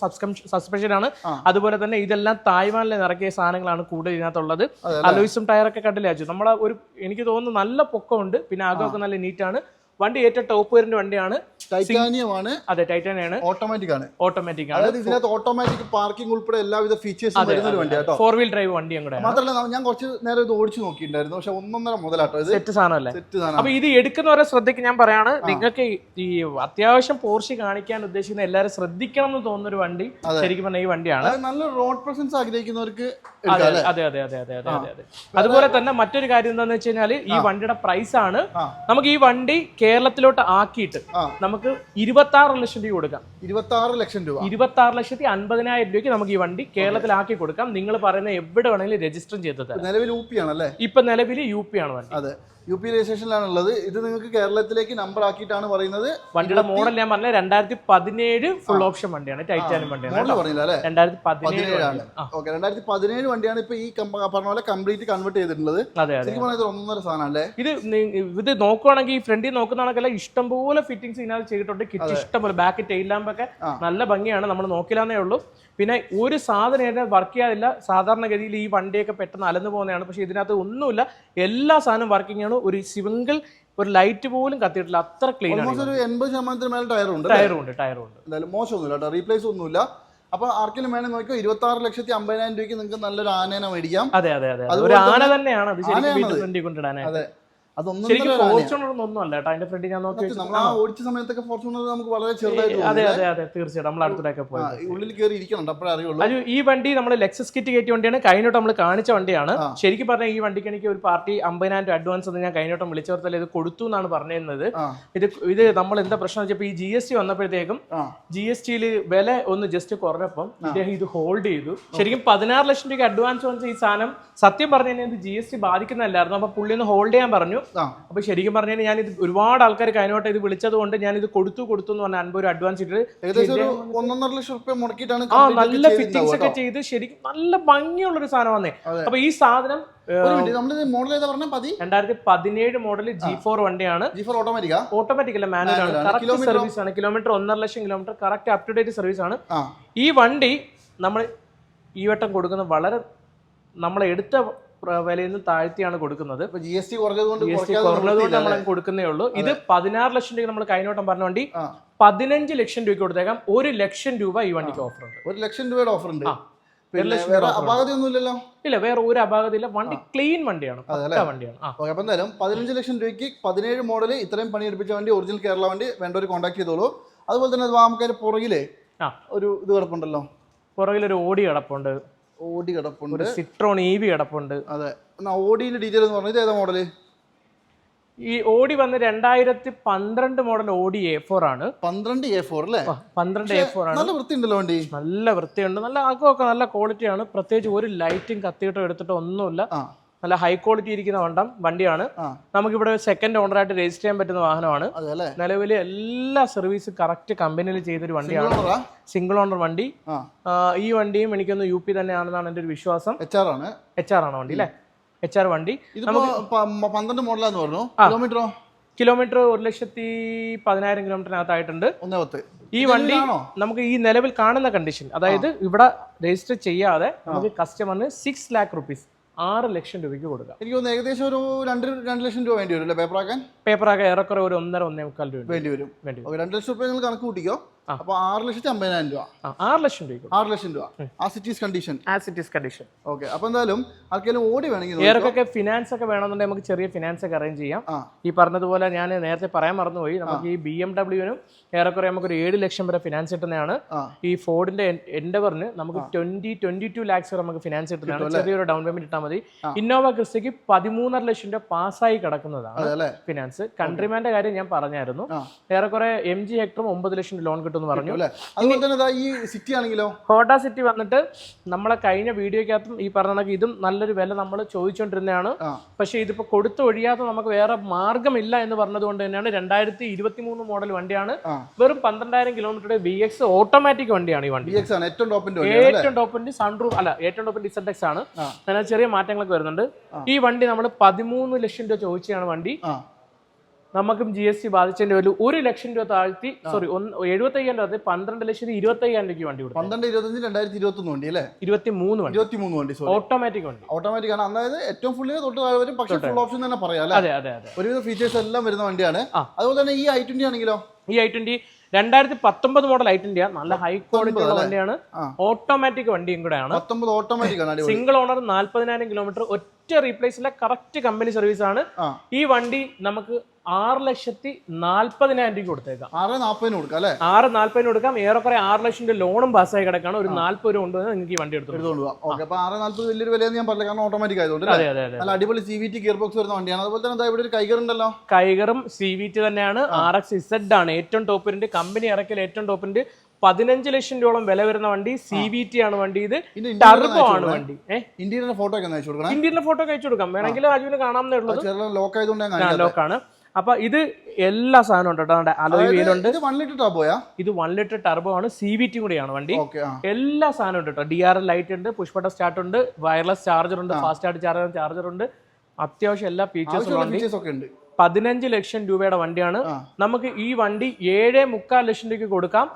സസ്പെൻഷൻ ആണ്. അതുപോലെ തന്നെ ഇതെല്ലാം തായ്വാനിൽ ഇറക്കിയ സാധനങ്ങളാണ് കൂടുതൽ ഇതിനകത്തുള്ളത്. അലോയ്സും ടയറൊക്കെ കണ്ടില്ലേ അജു? നമ്മളെ ഒരു എനിക്ക് തോന്നുന്നു നല്ല പൊക്കമുണ്ട്. പിന്നെ ആകമൊക്കെ നല്ല നീറ്റാണ് വണ്ടി ഏറ്റവും ടോപ്പ് വരുന്ന വണ്ടിയാണ്. ടൈറ്റാനിയം ആണ് അതെ ടൈറ്റാനിയാണ് ഓട്ടോമാറ്റിക് ആണ് ഓട്ടോമാറ്റിക് ആണ് അതായത് ഇതിനകത്ത് ഓട്ടോമാറ്റിക് പാർക്കിംഗ് ഉൾപ്പെടെ എല്ലാവിധ ഫീച്ചേഴ്സും വരുന്ന ഒരു വണ്ടി കേട്ടോ ഫോർ വീൽ ഡ്രൈവ് വണ്ടിയും കൂടെ മാത്രമല്ല ഞാൻ കുറച്ച് നേരം ഇത് ഓടിച്ചു നോക്കിയിട്ടുണ്ടായിരുന്നു. പക്ഷെ ഒന്നൊന്നര മുതലാട്ടോ ഇത്? സെറ്റ് സാധനമല്ലേ? സെറ്റ് സാധനം അപ്പൊ ഇത് എടുക്കുന്നവരെ ശ്രദ്ധിക്ക് ഞാൻ പറയാണ് നിങ്ങൾക്ക് ഈ അത്യാവശ്യം പോർഷി കാണിക്കാൻ ഉദ്ദേശിക്കുന്ന എല്ലാവരും ശ്രദ്ധിക്കണം എന്ന് തോന്നുന്ന ഒരു വണ്ടി ശരിക്കും പറഞ്ഞ ഈ വണ്ടിയാണ്. നല്ല റോഡ് പ്രസൻസ് ആഗ്രഹിക്കുന്നവർക്ക് അതെ അതെ അതെ അതെ അതെ അതെ അതെ അതെ. അതുപോലെ തന്നെ മറ്റൊരു കാര്യം എന്താണെന്ന് വെച്ച് കഴിഞ്ഞാൽ ഈ വണ്ടിയുടെ പ്രൈസ് ആണ്. നമുക്ക് ഈ വണ്ടി കേരളത്തിലോട്ട് ആക്കിയിട്ട് ആ. നമുക്ക് ഇരുപത്തി ആറ് ലക്ഷം രൂപ കൊടുക്കാം. ഇരുപത്തി ആറ് ലക്ഷം രൂപ. ഇരുപത്തി ആറ് ലക്ഷത്തി അൻപതിനായിരം രൂപയ്ക്ക് നമുക്ക് ഈ വണ്ടി കേരളത്തിലാക്കി കൊടുക്കാം. നിങ്ങൾ പറയുന്ന എവിടെ വേണമെങ്കിലും രജിസ്റ്റർ ചെയ്ത് തരാം. നിലവിൽ പി ആണല്ലേ? ഇപ്പൊ നിലവിൽ യു പി ആണ് വണ്ടി. അതെ. യു പി രജിസ്ട്രേഷനിലാണ് ഉള്ളത് ഇത് നിങ്ങൾക്ക് കേരളത്തിലേക്ക് നമ്പർ ആക്കിയിട്ടാണ് പറയുന്നത്. വണ്ടിയുടെ മോഡൽ ഞാൻ പറഞ്ഞത് രണ്ടായിരത്തി പതിനേഴ് ഫുൾ ഓപ്ഷൻ വണ്ടിയാണ്. ടൈറ്റാനിയം വണ്ടിയാണ് പറഞ്ഞില്ല അല്ലേ? രണ്ടായിരത്തി പതിനേഴ് പതിനേഴാണ് ഓക്കെ രണ്ടായിരത്തി പതിനേഴ് വണ്ടിയാണ് ഇപ്പൊ ഈ പറഞ്ഞ പോലെ കംപ്ലീറ്റ് കൺവേർട്ട് ചെയ്തിട്ടുള്ളത്. ശരിക്കും പറഞ്ഞാൽ ഇത് ഒന്നര സാധനം അല്ലേ? ഇത് ഇത് നോക്കുവാണെങ്കിൽ ഈ ഫ്രണ്ടിൽ നോക്കുന്നതാണെങ്കിൽ ഇഷ്ടംപോലെ ഫിറ്റിംഗ്സ് ഇതിനകത്ത് ചെയ്തിട്ടുണ്ട്. കിറ്റ് ഇഷ്ടംപോലെ. ബാക്ക് ടെയിൽ ലാമ്പൊക്കെ നല്ല ഭംഗിയാണ്. നമ്മൾ നോക്കില്ലാന്നേ ഉള്ളൂ. പിന്നെ ഒരു സാധനം ഇതിനെ വർക്ക് ചെയ്യാതില്ല സാധാരണഗതിയിൽ ഈ വണ്ടിയൊക്കെ പെട്ടെന്ന് അലന്നു പോകുന്നതാണ്. പക്ഷേ ഇതിനകത്ത് ഒന്നുമില്ല. എല്ലാ സാധനവും വർക്കിംഗ് ആണ്. ഒരു സിംഗിൾ ഒരു ലൈറ്റ് പോലും കത്തിയിട്ടില്ല. അത്ര ക്ലീൻ ആണ് ഒരു എൺപത് ശതമാനത്തിന് മേലെ ടയർ ഉണ്ട് ടയർ ഉണ്ട് ടയർ ഉണ്ട് എന്തായാലും മോശമൊന്നുമില്ല കേട്ടോ. റീപ്ലേസ് ഒന്നുമില്ല. അപ്പൊ ആർക്കെങ്കിലും വേണമെങ്കിൽ നോക്കിയോ ഇരുപത്തി ആറ് ലക്ഷത്തി അമ്പതിനായിരം രൂപയ്ക്ക് നിങ്ങൾക്ക് നല്ലൊരു ആനേനെ മേടിക്കാം. അതെ അതെ അതെ. ഒരു ആന തന്നെയാണ്. അത് ശരിക്കും. വീട്ടിൽ കൊണ്ടിടാനായിട്ട് അതെ. ഓടിച്ച സമയത്തൊക്കെ ഫോർച്യൂണർ നമുക്ക് വളരെ ചെറുതായിട്ട് അതെ അതെ അതെ തീർച്ചയായിട്ടും. നമ്മൾ പോയി. ഈ ഉള്ളിൽ കയറി ഇരിക്കണം അപ്പോഴേ അറിയുള്ളൂ. അത് ഈ വണ്ടി നമ്മൾ ലെക്സസ് കിറ്റ് കയറ്റിയ വണ്ടിയാണ്. കഴിഞ്ഞോട്ട് നമ്മൾ കാണിച്ച വണ്ടിയാണ്. ശരിക്കും പറഞ്ഞാൽ ഈ വണ്ടിക്ക് എനിക്ക് ഒരു പാർട്ടി അമ്പതിനായിരം രൂപ അഡ്വാൻസ് എന്ന് ഞാൻ കഴിഞ്ഞോട്ടം വിളിച്ചവർത്തല്ല ഇത് കൊടുത്തു എന്നാണ് പറഞ്ഞിരുന്നത്. ഇത് ഇത് നമ്മൾ എന്താ പ്രശ്നം വെച്ചപ്പോൾ ഈ ജി എസ് ടി വന്നപ്പോഴത്തേക്കും ജി എസ് ടിയിൽ വില ഒന്ന് ജസ്റ്റ് കുറഞ്ഞപ്പം ഇദ്ദേഹം ഇത് ഹോൾഡ് ചെയ്തു. ശരിക്കും പതിനാറ് ലക്ഷം രൂപയ്ക്ക് അഡ്വാൻസ് വന്ന ഈ സാധനം സത്യം പറഞ്ഞു കഴിഞ്ഞാൽ ഇത് ജി എസ് ടി ബാധിക്കുന്നതല്ലായിരുന്നു. അപ്പൊ പുള്ളി ഒന്ന് ഹോൾഡ് ചെയ്യാൻ പറഞ്ഞു. ആ. അപ്പൊ ശരിക്കും പറഞ്ഞു കഴിഞ്ഞാൽ ഞാൻ ഇത് ഒരുപാട് ആൾക്കാർ കഴിഞ്ഞോട്ട് ഇത് വിളിച്ചത് കൊണ്ട് ഞാൻ ഇത് കൊടുത്തു കൊടുത്തു എന്ന് പറഞ്ഞാൽ അൻപത് അഡ്വാൻസ് ഇട്ടിട്ട് ഒന്നൊന്നര ലക്ഷം റുപ്യ മുടക്കിയിട്ടാണ് ആ നല്ല ഫിറ്റിങ്സ് ഫിറ്റിംഗ്സ് ഒക്കെ ചെയ്ത് ശരിക്കും നല്ല ഭംഗിയുള്ള ഒരു സാധനം വന്നേ. അപ്പൊ ഈ സാധനം ഒരു മിനിറ്റ് നമ്മളിത് മോഡൽ ഏതാ പറഞ്ഞ? പതി? രണ്ടായിരത്തി പതിനേഴ് മോഡൽ ജി ഫോർ വണ്ടിയാണ്. ജി ഫോർ ഓട്ടോമാറ്റിക്കാ ഓട്ടോമാറ്റിക് അല്ല മാനുവൽ ആണ്. കറക്റ്റ് സർവീസ് ആണ്. കിലോമീറ്റർ ഒന്നര ലക്ഷം kilometre correct up to date service ആണ് ഈ വണ്ടി നമ്മൾ ഈ വട്ടം കൊടുക്കുന്ന വളരെ എടുത്ത പ്ര- വിലയിൽ നിന്ന് താഴ്ത്തിയാണ് കൊടുക്കുന്നത്. ജി എസ് ടി കുറഞ്ഞത് കൊണ്ട് ജി എസ് ടി കുറഞ്ഞതുകൊണ്ട് നമ്മൾ കൊടുക്കുന്നേ ഉള്ളൂ. ഇത് പതിനാറ് ലക്ഷം രൂപ നമ്മൾ കൈനോട്ടം പറഞ്ഞ വണ്ടി പതിനഞ്ച് ലക്ഷം രൂപയ്ക്ക് കൊടുത്തേക്കാം. ഒരു ലക്ഷം രൂപ ഈ വണ്ടിക്ക് ഓഫർ ഉണ്ട്. ഒരു ലക്ഷം രൂപയുടെ ഓഫർ ഉണ്ട്. ഇല്ല വേറെ ഒരു അപാകതയില്ല. വണ്ടി ക്ലീൻ വണ്ടിയാണ്. വണ്ടിയാണ്. അപ്പം എന്തായാലും പതിനഞ്ച് ലക്ഷം രൂപയ്ക്ക് പതിനേഴ് മോഡൽ ഇത്രയും പണിയെടുപ്പിച്ച വണ്ടി ഒറിജിനൽ കേരള വണ്ടി വേണ്ടവർ കോൺടാക്ട് ചെയ്തോളൂ. അതുപോലെ തന്നെ അത് പുറകിൽ. ഒരു ഇത് കിടപ്പുണ്ടല്ലോ? പുറകിലൊരു ഓടി കിടപ്പുണ്ട്. ഓടി കിടപ്പുണ്ട്. സിട്രോൺ ഇ വി കിടപ്പുണ്ട്. അതെ. എന്നാ ഓടിയിൽ ഡീറ്റെയിൽ എന്ന് പറഞ്ഞത് ഏതാ മോഡൽ ഈ ഓടി വന്ന് രണ്ടായിരത്തി പന്ത്രണ്ട് മോഡൽ ഓടി എ ഫോർ ആണ്. പന്ത്രണ്ട് എ ഫോർ അല്ലേ? പന്ത്രണ്ട് എ ഫോർ ആണ്. നല്ല വൃത്തി ഉണ്ടല്ലോ വണ്ടി. നല്ല വൃത്തിയുണ്ട്. നല്ല ആക്കമൊക്കെ നല്ല ക്വാളിറ്റിയാണ് പ്രത്യേകിച്ച് ഒരു ലൈറ്റും കത്തിയിട്ടോ എടുത്തിട്ടോ ഒന്നുമില്ല. ആ. നല്ല ഹൈ ക്വാളിറ്റി ഇരിക്കുന്ന വണ്ടം വണ്ടിയാണ്. നമുക്ക് നമുക്കിവിടെ സെക്കൻഡ് ഓണറായിട്ട് രജിസ്റ്റർ ചെയ്യാൻ പറ്റുന്ന വാഹനമാണ്. നിലവിൽ എല്ലാ സർവീസും കറക്റ്റ് കമ്പനിയിൽ ചെയ്തൊരു വണ്ടിയാണ്. സിംഗിൾ ഓണർ വണ്ടി. ഈ വണ്ടിയും എനിക്കൊന്ന് യു പി തന്നെയാണെന്നാണ് എന്റെ ഒരു വിശ്വാസം. എച്ച് ആർ ആണ്. എച്ച് ആർ ആണ് വണ്ടി അല്ലേ? എച്ച് ആർ വണ്ടി. പന്ത്രണ്ട് മോഡലാന്ന് പറഞ്ഞു. കിലോമീറ്ററോ കിലോമീറ്റർ ഒരു ലക്ഷത്തി പതിനായിരം കിലോമീറ്ററിനകത്തായിട്ടുണ്ട്. ഈ വണ്ടി നമുക്ക് ഈ നിലവിൽ കാണുന്ന കണ്ടീഷൻ അതായത് ഇവിടെ രജിസ്റ്റർ ചെയ്യാതെ നമുക്ക് കസ്റ്റമറിന് സിക്സ് ലാക്ക് റുപ്പീസ് ആറ് ലക്ഷം രൂപയ്ക്ക് കൊടുക്കാം എനിക്ക് തോന്നുന്നു ഏകദേശം ഒരു രണ്ട് രണ്ട് ലക്ഷം രൂപ വേണ്ടി വരും അല്ലേ പേപ്പറാക്കാൻ പേപ്പറാക്കാൻ ഏറെക്കുറെ ഒരു ഒന്നര ഒന്നേ മുക്കാൽ രൂപ വേണ്ടി വരും വേണ്ടി വരും. രണ്ട് ലക്ഷം രൂപ നിങ്ങൾ കണക്ക് കൂട്ടിക്കോ. അപ്പൊ ആറ് ലക്ഷത്തി അമ്പതിനായിരം രൂപ. ആറ് ലക്ഷം രൂപ ആറ് ലക്ഷം രൂപ. As it is cities condition as it is condition okay അപ്പൊ എന്തായാലും ആർക്കെങ്കിലും ഓടി വേണമെങ്കിൽ. ഏറെക്കൊക്കെ ഫിനാൻസ് ഒക്കെ വേണമെന്നുണ്ടെങ്കിൽ നമുക്ക് ചെറിയ ഫിനാൻസ് ഒക്കെ അറേഞ്ച് ചെയ്യാം. ഈ പറഞ്ഞതുപോലെ ഞാൻ നേരത്തെ പറയാൻ മറന്നുപോയി. നമുക്ക് ഈ ബി എം ഡബ്ല്യൂവിനും ഏറെക്കുറെ നമുക്ക് ഒരു ഏഴ് ലക്ഷം വരെ ഫിനാൻസ് കിട്ടുന്നതാണ്. ഈ ഫോർഡിന്റെ എൻഡവറിന് നമുക്ക് ട്വന്റി ട്വന്റി ടു ലാക്സ് വരെ നമുക്ക് ഫിനാൻസ് കിട്ടുന്നതാണ്. ചെറിയൊരു ഡൗൺ പേയ്മെന്റ് ഇട്ടാൽ മതി. ഇന്നോവ ക്രിസ്റ്റയ്ക്ക് പതിമൂന്നര ലക്ഷം രൂപ പാസ്സായി കിടക്കുന്നതാണ് ഫിനാൻസ് കൺട്രിമാന്റെ കാര്യം ഞാൻ പറഞ്ഞായിരുന്നു. ഏറെക്കുറെ എം ജി ഹെക്ടറും ഒമ്പത് ലക്ഷം ലോൺ കിട്ടുമെന്ന് പറഞ്ഞു. അതുപോലെ തന്നെ ഈ സിറ്റി ആണെങ്കിലോ? ഹോട്ട സിറ്റി വന്നിട്ട് നമ്മളെ കഴിഞ്ഞ വീഡിയോക്കകത്തും ഈ പറഞ്ഞ കണക്ക് ഇതും നല്ലൊരു വില നമ്മൾ ചോദിച്ചുകൊണ്ടിരുന്നതാണ് പക്ഷെ ഇതിപ്പോൾ കൊടുത്തു ഒഴിയാതെ നമുക്ക് വേറെ മാർഗമില്ല എന്ന് പറഞ്ഞതുകൊണ്ട് തന്നെയാണ് രണ്ടായിരത്തി ഇരുപത്തി മൂന്ന് മോഡൽ വണ്ടിയാണ് വെറും പന്ത്രണ്ടായിരം കിലോമീറ്ററുടെ ബി എക്സ് ഓട്ടോമാറ്റിക് വണ്ടിയാണ് ഈ വണ്ടി. ആണ് ഏറ്റവും ടോപ്പിന്റെ ഏറ്റവും ടോപ്പിന്റെ സൺറൂഫ് അല്ല ഏറ്റവും ടോപ്പിന്റെ ഇസഡെക്സ് ആണ്. ആ. അതിനകത്ത് ചെറിയ മാറ്റങ്ങളൊക്കെ വരുന്നുണ്ട്. ഈ വണ്ടി നമ്മൾ പതിമൂന്ന് ലക്ഷം രൂപ ചോദിച്ചാണ് വണ്ടി. നമുക്കും ജി എസ് ടി ബാധിച്ചതിന്റെ ഒരു ഒരു ലക്ഷം രൂപ താഴ്ത്തി സോറി ഒന്ന് എഴുപത്തി അയ്യായിരം രൂപ പന്ത്രണ്ട് ലക്ഷത്തി ഇരുപത്തി അയ്യായിരം രൂപയ്ക്ക് വണ്ടി കൊടുത്തു. പന്ത്രണ്ട് ഇരുപത്തഞ്ച് രണ്ടായിരത്തി ഇരുപത്തി ഒന്ന് വണ്ടി അല്ലേ? ഇരുപത്തി മൂന്ന് വണ്ടി. ഇരുപത്തി മൂന്ന് വണ്ടി ഓട്ടോമാറ്റിക് വണ്ടി. ഓട്ടോമാറ്റിക് ആണ്. അതായത് ഏറ്റവും ഫുള്ളിന് തൊട്ട് താഴെ വരും. പക്ഷേ ഫുൾ ഓപ്ഷൻ തന്നെ പറയാം അല്ലേ? അതെ അതെ അതെ. ഒരുവിധ ഫീച്ചേഴ്സ് എല്ലാം വരുന്ന വണ്ടിയാണ്. അതുപോലെ തന്നെ ഈ ഐ ട്വന്റി ആണെങ്കിലോ? ഈ ഐ ട്വന്റി രണ്ടായിരത്തി പത്തൊമ്പത് മോഡൽ ട്വന്റി നല്ല ഹൈ ക്വാളിറ്റി ഉള്ള വണ്ടിയാണ്. ഓട്ടോമാറ്റിക് വണ്ടിയും കൂടെ ഓട്ടോമാറ്റിക് ആണ് സിംഗിൾ ഓണർ നാല്പതിനായിരം കിലോമീറ്റർ ഒറ്റ റീപ്ലേസ് ഇല്ല കറക്റ്റ് കമ്പനി സർവീസ് ആണ്. ഈ വണ്ടി നമുക്ക് ആറ് ലക്ഷത്തി നാല്പതിനായിരം രൂപ കൊടുത്തേക്കാം. ആറ് നാൽപ്പതിന് കൊടുക്കാം അല്ലേ? ആറ് നാല്പതിന് കൊടുക്കാം. ഏറെക്കുറെ ആറ് ലക്ഷം രൂപ ലോണും പാസ്സായി കിടക്കാണ്. ഒരു നാല്പത് രൂപ കൊണ്ടുവന്ന് നിങ്ങൾക്ക് ഈ വണ്ടി എടുത്തോളൂ ഓക്കെ അപ്പൊ ആറ് നാല്പത് വലിയൊരു വിലയെന്ന് ഞാൻ പറഞ്ഞില്ല? കാരണം ഓട്ടോമാറ്റിക് ആയതുകൊണ്ട് അതെ അതെ അതെ. നല്ല അടിപൊളി C V T gear box വരുന്ന വണ്ടിയാണ്. അതുപോലെ തന്നെ ഇവിടെ ഒരു കൈകർ ഉണ്ടല്ലോ. കൈകറും സി വി ടി തന്നെയാണ്. ആർ എക്സ് ഇസഡ് ആണ് ഏറ്റവും ടോപ്പിന്റെ കമ്പനി ഇറക്കിൽ ഏറ്റവും ടോപ്പിന്റെ പതിനഞ്ച് ലക്ഷം രൂപയോളം വില വരുന്ന വണ്ടി സി വി ടി ആണ് വണ്ടി ഇത്. ടർബോ ആണ് വണ്ടി. ഇന്ത്യയുടെ ഫോട്ടോ ഒക്കെ അയച്ചു കൊടുക്കണം. ഇന്ത്യയിലെ ഫോട്ടോ അയച്ചു കൊടുക്കാം. വേണമെങ്കിൽ അജുവിന് കാണാമെന്നേ ഉള്ളത് ലോക്ക് ആയതുകൊണ്ട് ലോക്കാണ് അപ്പൊ ഇത് എല്ലാ സാധനവും ഉണ്ട് കേട്ടോ. അലോയ് വീലുണ്ട് ഇത് വൺ ലിറ്റർ ടർബോയാ ഇത് വൺ ലിറ്റർ ടർബോ ആണ്. സി വി ടി കൂടിയാണ് വണ്ടി. എല്ലാ സാധനവും ഉണ്ട് കേട്ടോ. ഡി ആർ എൽ ലൈറ്റ് ഉണ്ട് പുഷ്പട്ട സ്റ്റാർട്ട് ഉണ്ട് വയർലെസ് ചാർജർ ഉണ്ട് ഫാസ്റ്റ് ചാർജ് ചാർജർ ചാർജർ ഉണ്ട്. അത്യാവശ്യം എല്ലാ ഫീച്ചേഴ്സും ഒക്കെ ഉണ്ട്. പതിനഞ്ച് ലക്ഷം രൂപയുടെ വണ്ടിയാണ്. നമുക്ക് ഈ വണ്ടി ഏഴ് മുക്കാൽ ലക്ഷം രൂപയ്ക്ക് കൊടുക്കാം.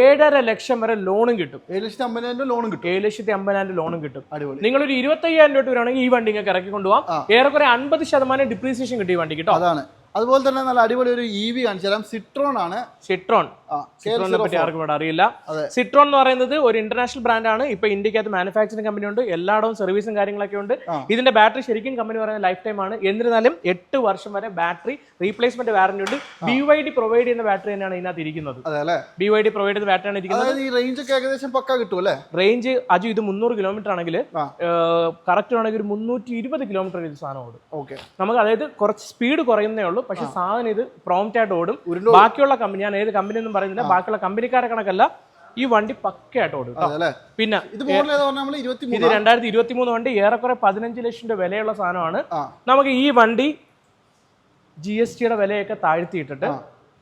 ഏഴര ലക്ഷം വരെ ലോണും കിട്ടും. ഏഴ് ലക്ഷത്തി അമ്പതിനായിരം ലോൺ ലോണും കിട്ടും. ഏഴ് ലക്ഷത്തി അമ്പതിനായിരം ലോണും കിട്ടും. അടിപൊളി. ഒരു ഇരുപത്തയ്യായിരം രൂപ വരാണെങ്കിൽ ഈ വണ്ടി നിങ്ങൾക്ക് ഇറക്കി കൊണ്ടുപോകാം ഏറെക്കുറെ അൻപത് ശതമാനം ഡിപ്രീസിയേഷൻ കിട്ടി ഈ വണ്ടി കേട്ടോ അതാണ്. അതുപോലെ തന്നെ നല്ല അടിപൊളി ഒരു ഇ വി കാണിച്ചു തരാം. സിട്രോൺ ആണ്. സിട്രോൺ സിട്രോണിനെ പറ്റി ആർക്കും ഇവിടെ അറിയില്ല. സിട്രോൺ എന്ന് പറയുന്നത് ഒരു ഇന്റർനാഷണൽ ബ്രാൻഡാണ് ഇപ്പൊ ഇന്ത്യക്കകത്ത് മാനുഫാക്ചറിംഗ് കമ്പനി ഉണ്ട്. എല്ലായിടവും സർവീസും കാര്യങ്ങളൊക്കെ ഉണ്ട്. ഇതിന്റെ ബാറ്ററി ശരിക്കും കമ്പനി പറയുന്ന ലൈഫ് ടൈം ആണ്. എന്നിരുന്നാലും എട്ട് വർഷം വരെ ബാറ്ററി റീപ്ലേസ്മെന്റ് വാറന്റി ഉണ്ട്. ബി വൈ ഡി പ്രൊവൈഡ് ചെയ്യുന്ന ബാറ്ററി തന്നെയാണ് ഇതിനകത്ത് ഇരിക്കുന്നത്. ബി വൈ ഡി പ്രൊവൈഡ് ചെയ്ത ബാറ്ററി ആണ് ഇരിക്കുന്നത്. ഈ റേഞ്ച് ഒക്കെ ഏകദേശം പക്ക കിട്ടും അല്ലേ? റേഞ്ച് അജു ഇത് മുന്നൂറ് കിലോമീറ്റർ ആണെങ്കിൽ. കറക്റ്റ് ആണെങ്കിൽ ഒരു മുന്നൂറ്റി ഇരുപത് കിലോമീറ്റർ ഇത് സാധനം ഓടും ഓക്കെ. നമുക്ക് അതായത് കുറച്ച് സ്പീഡ് കുറയുന്നേ ഉള്ളൂ. പക്ഷെ സാധനം ഇത് പ്രോംപ്റ്റ് ആയിട്ട് ഓടും. ബാക്കിയുള്ള കമ്പനി ഞാൻ ഏത് കമ്പനി എന്നും പറയുന്നില്ല. ബാക്കിയുള്ള കമ്പനിക്കാരെ കണക്കല്ല ഈ വണ്ടി പക്കയായിട്ട് ഓടും അല്ലേ പിന്നെ ഇത് രണ്ടായിരത്തി ഇരുപത്തി മൂന്ന് വണ്ടി ഏറെക്കുറെ പതിനഞ്ച് ലക്ഷം രൂപ വിലയുള്ള സാധനമാണ്. നമുക്ക് ഈ വണ്ടി ജി എസ് ടിയുടെ വിലയൊക്കെ താഴ്ത്തിയിട്ടിട്ട്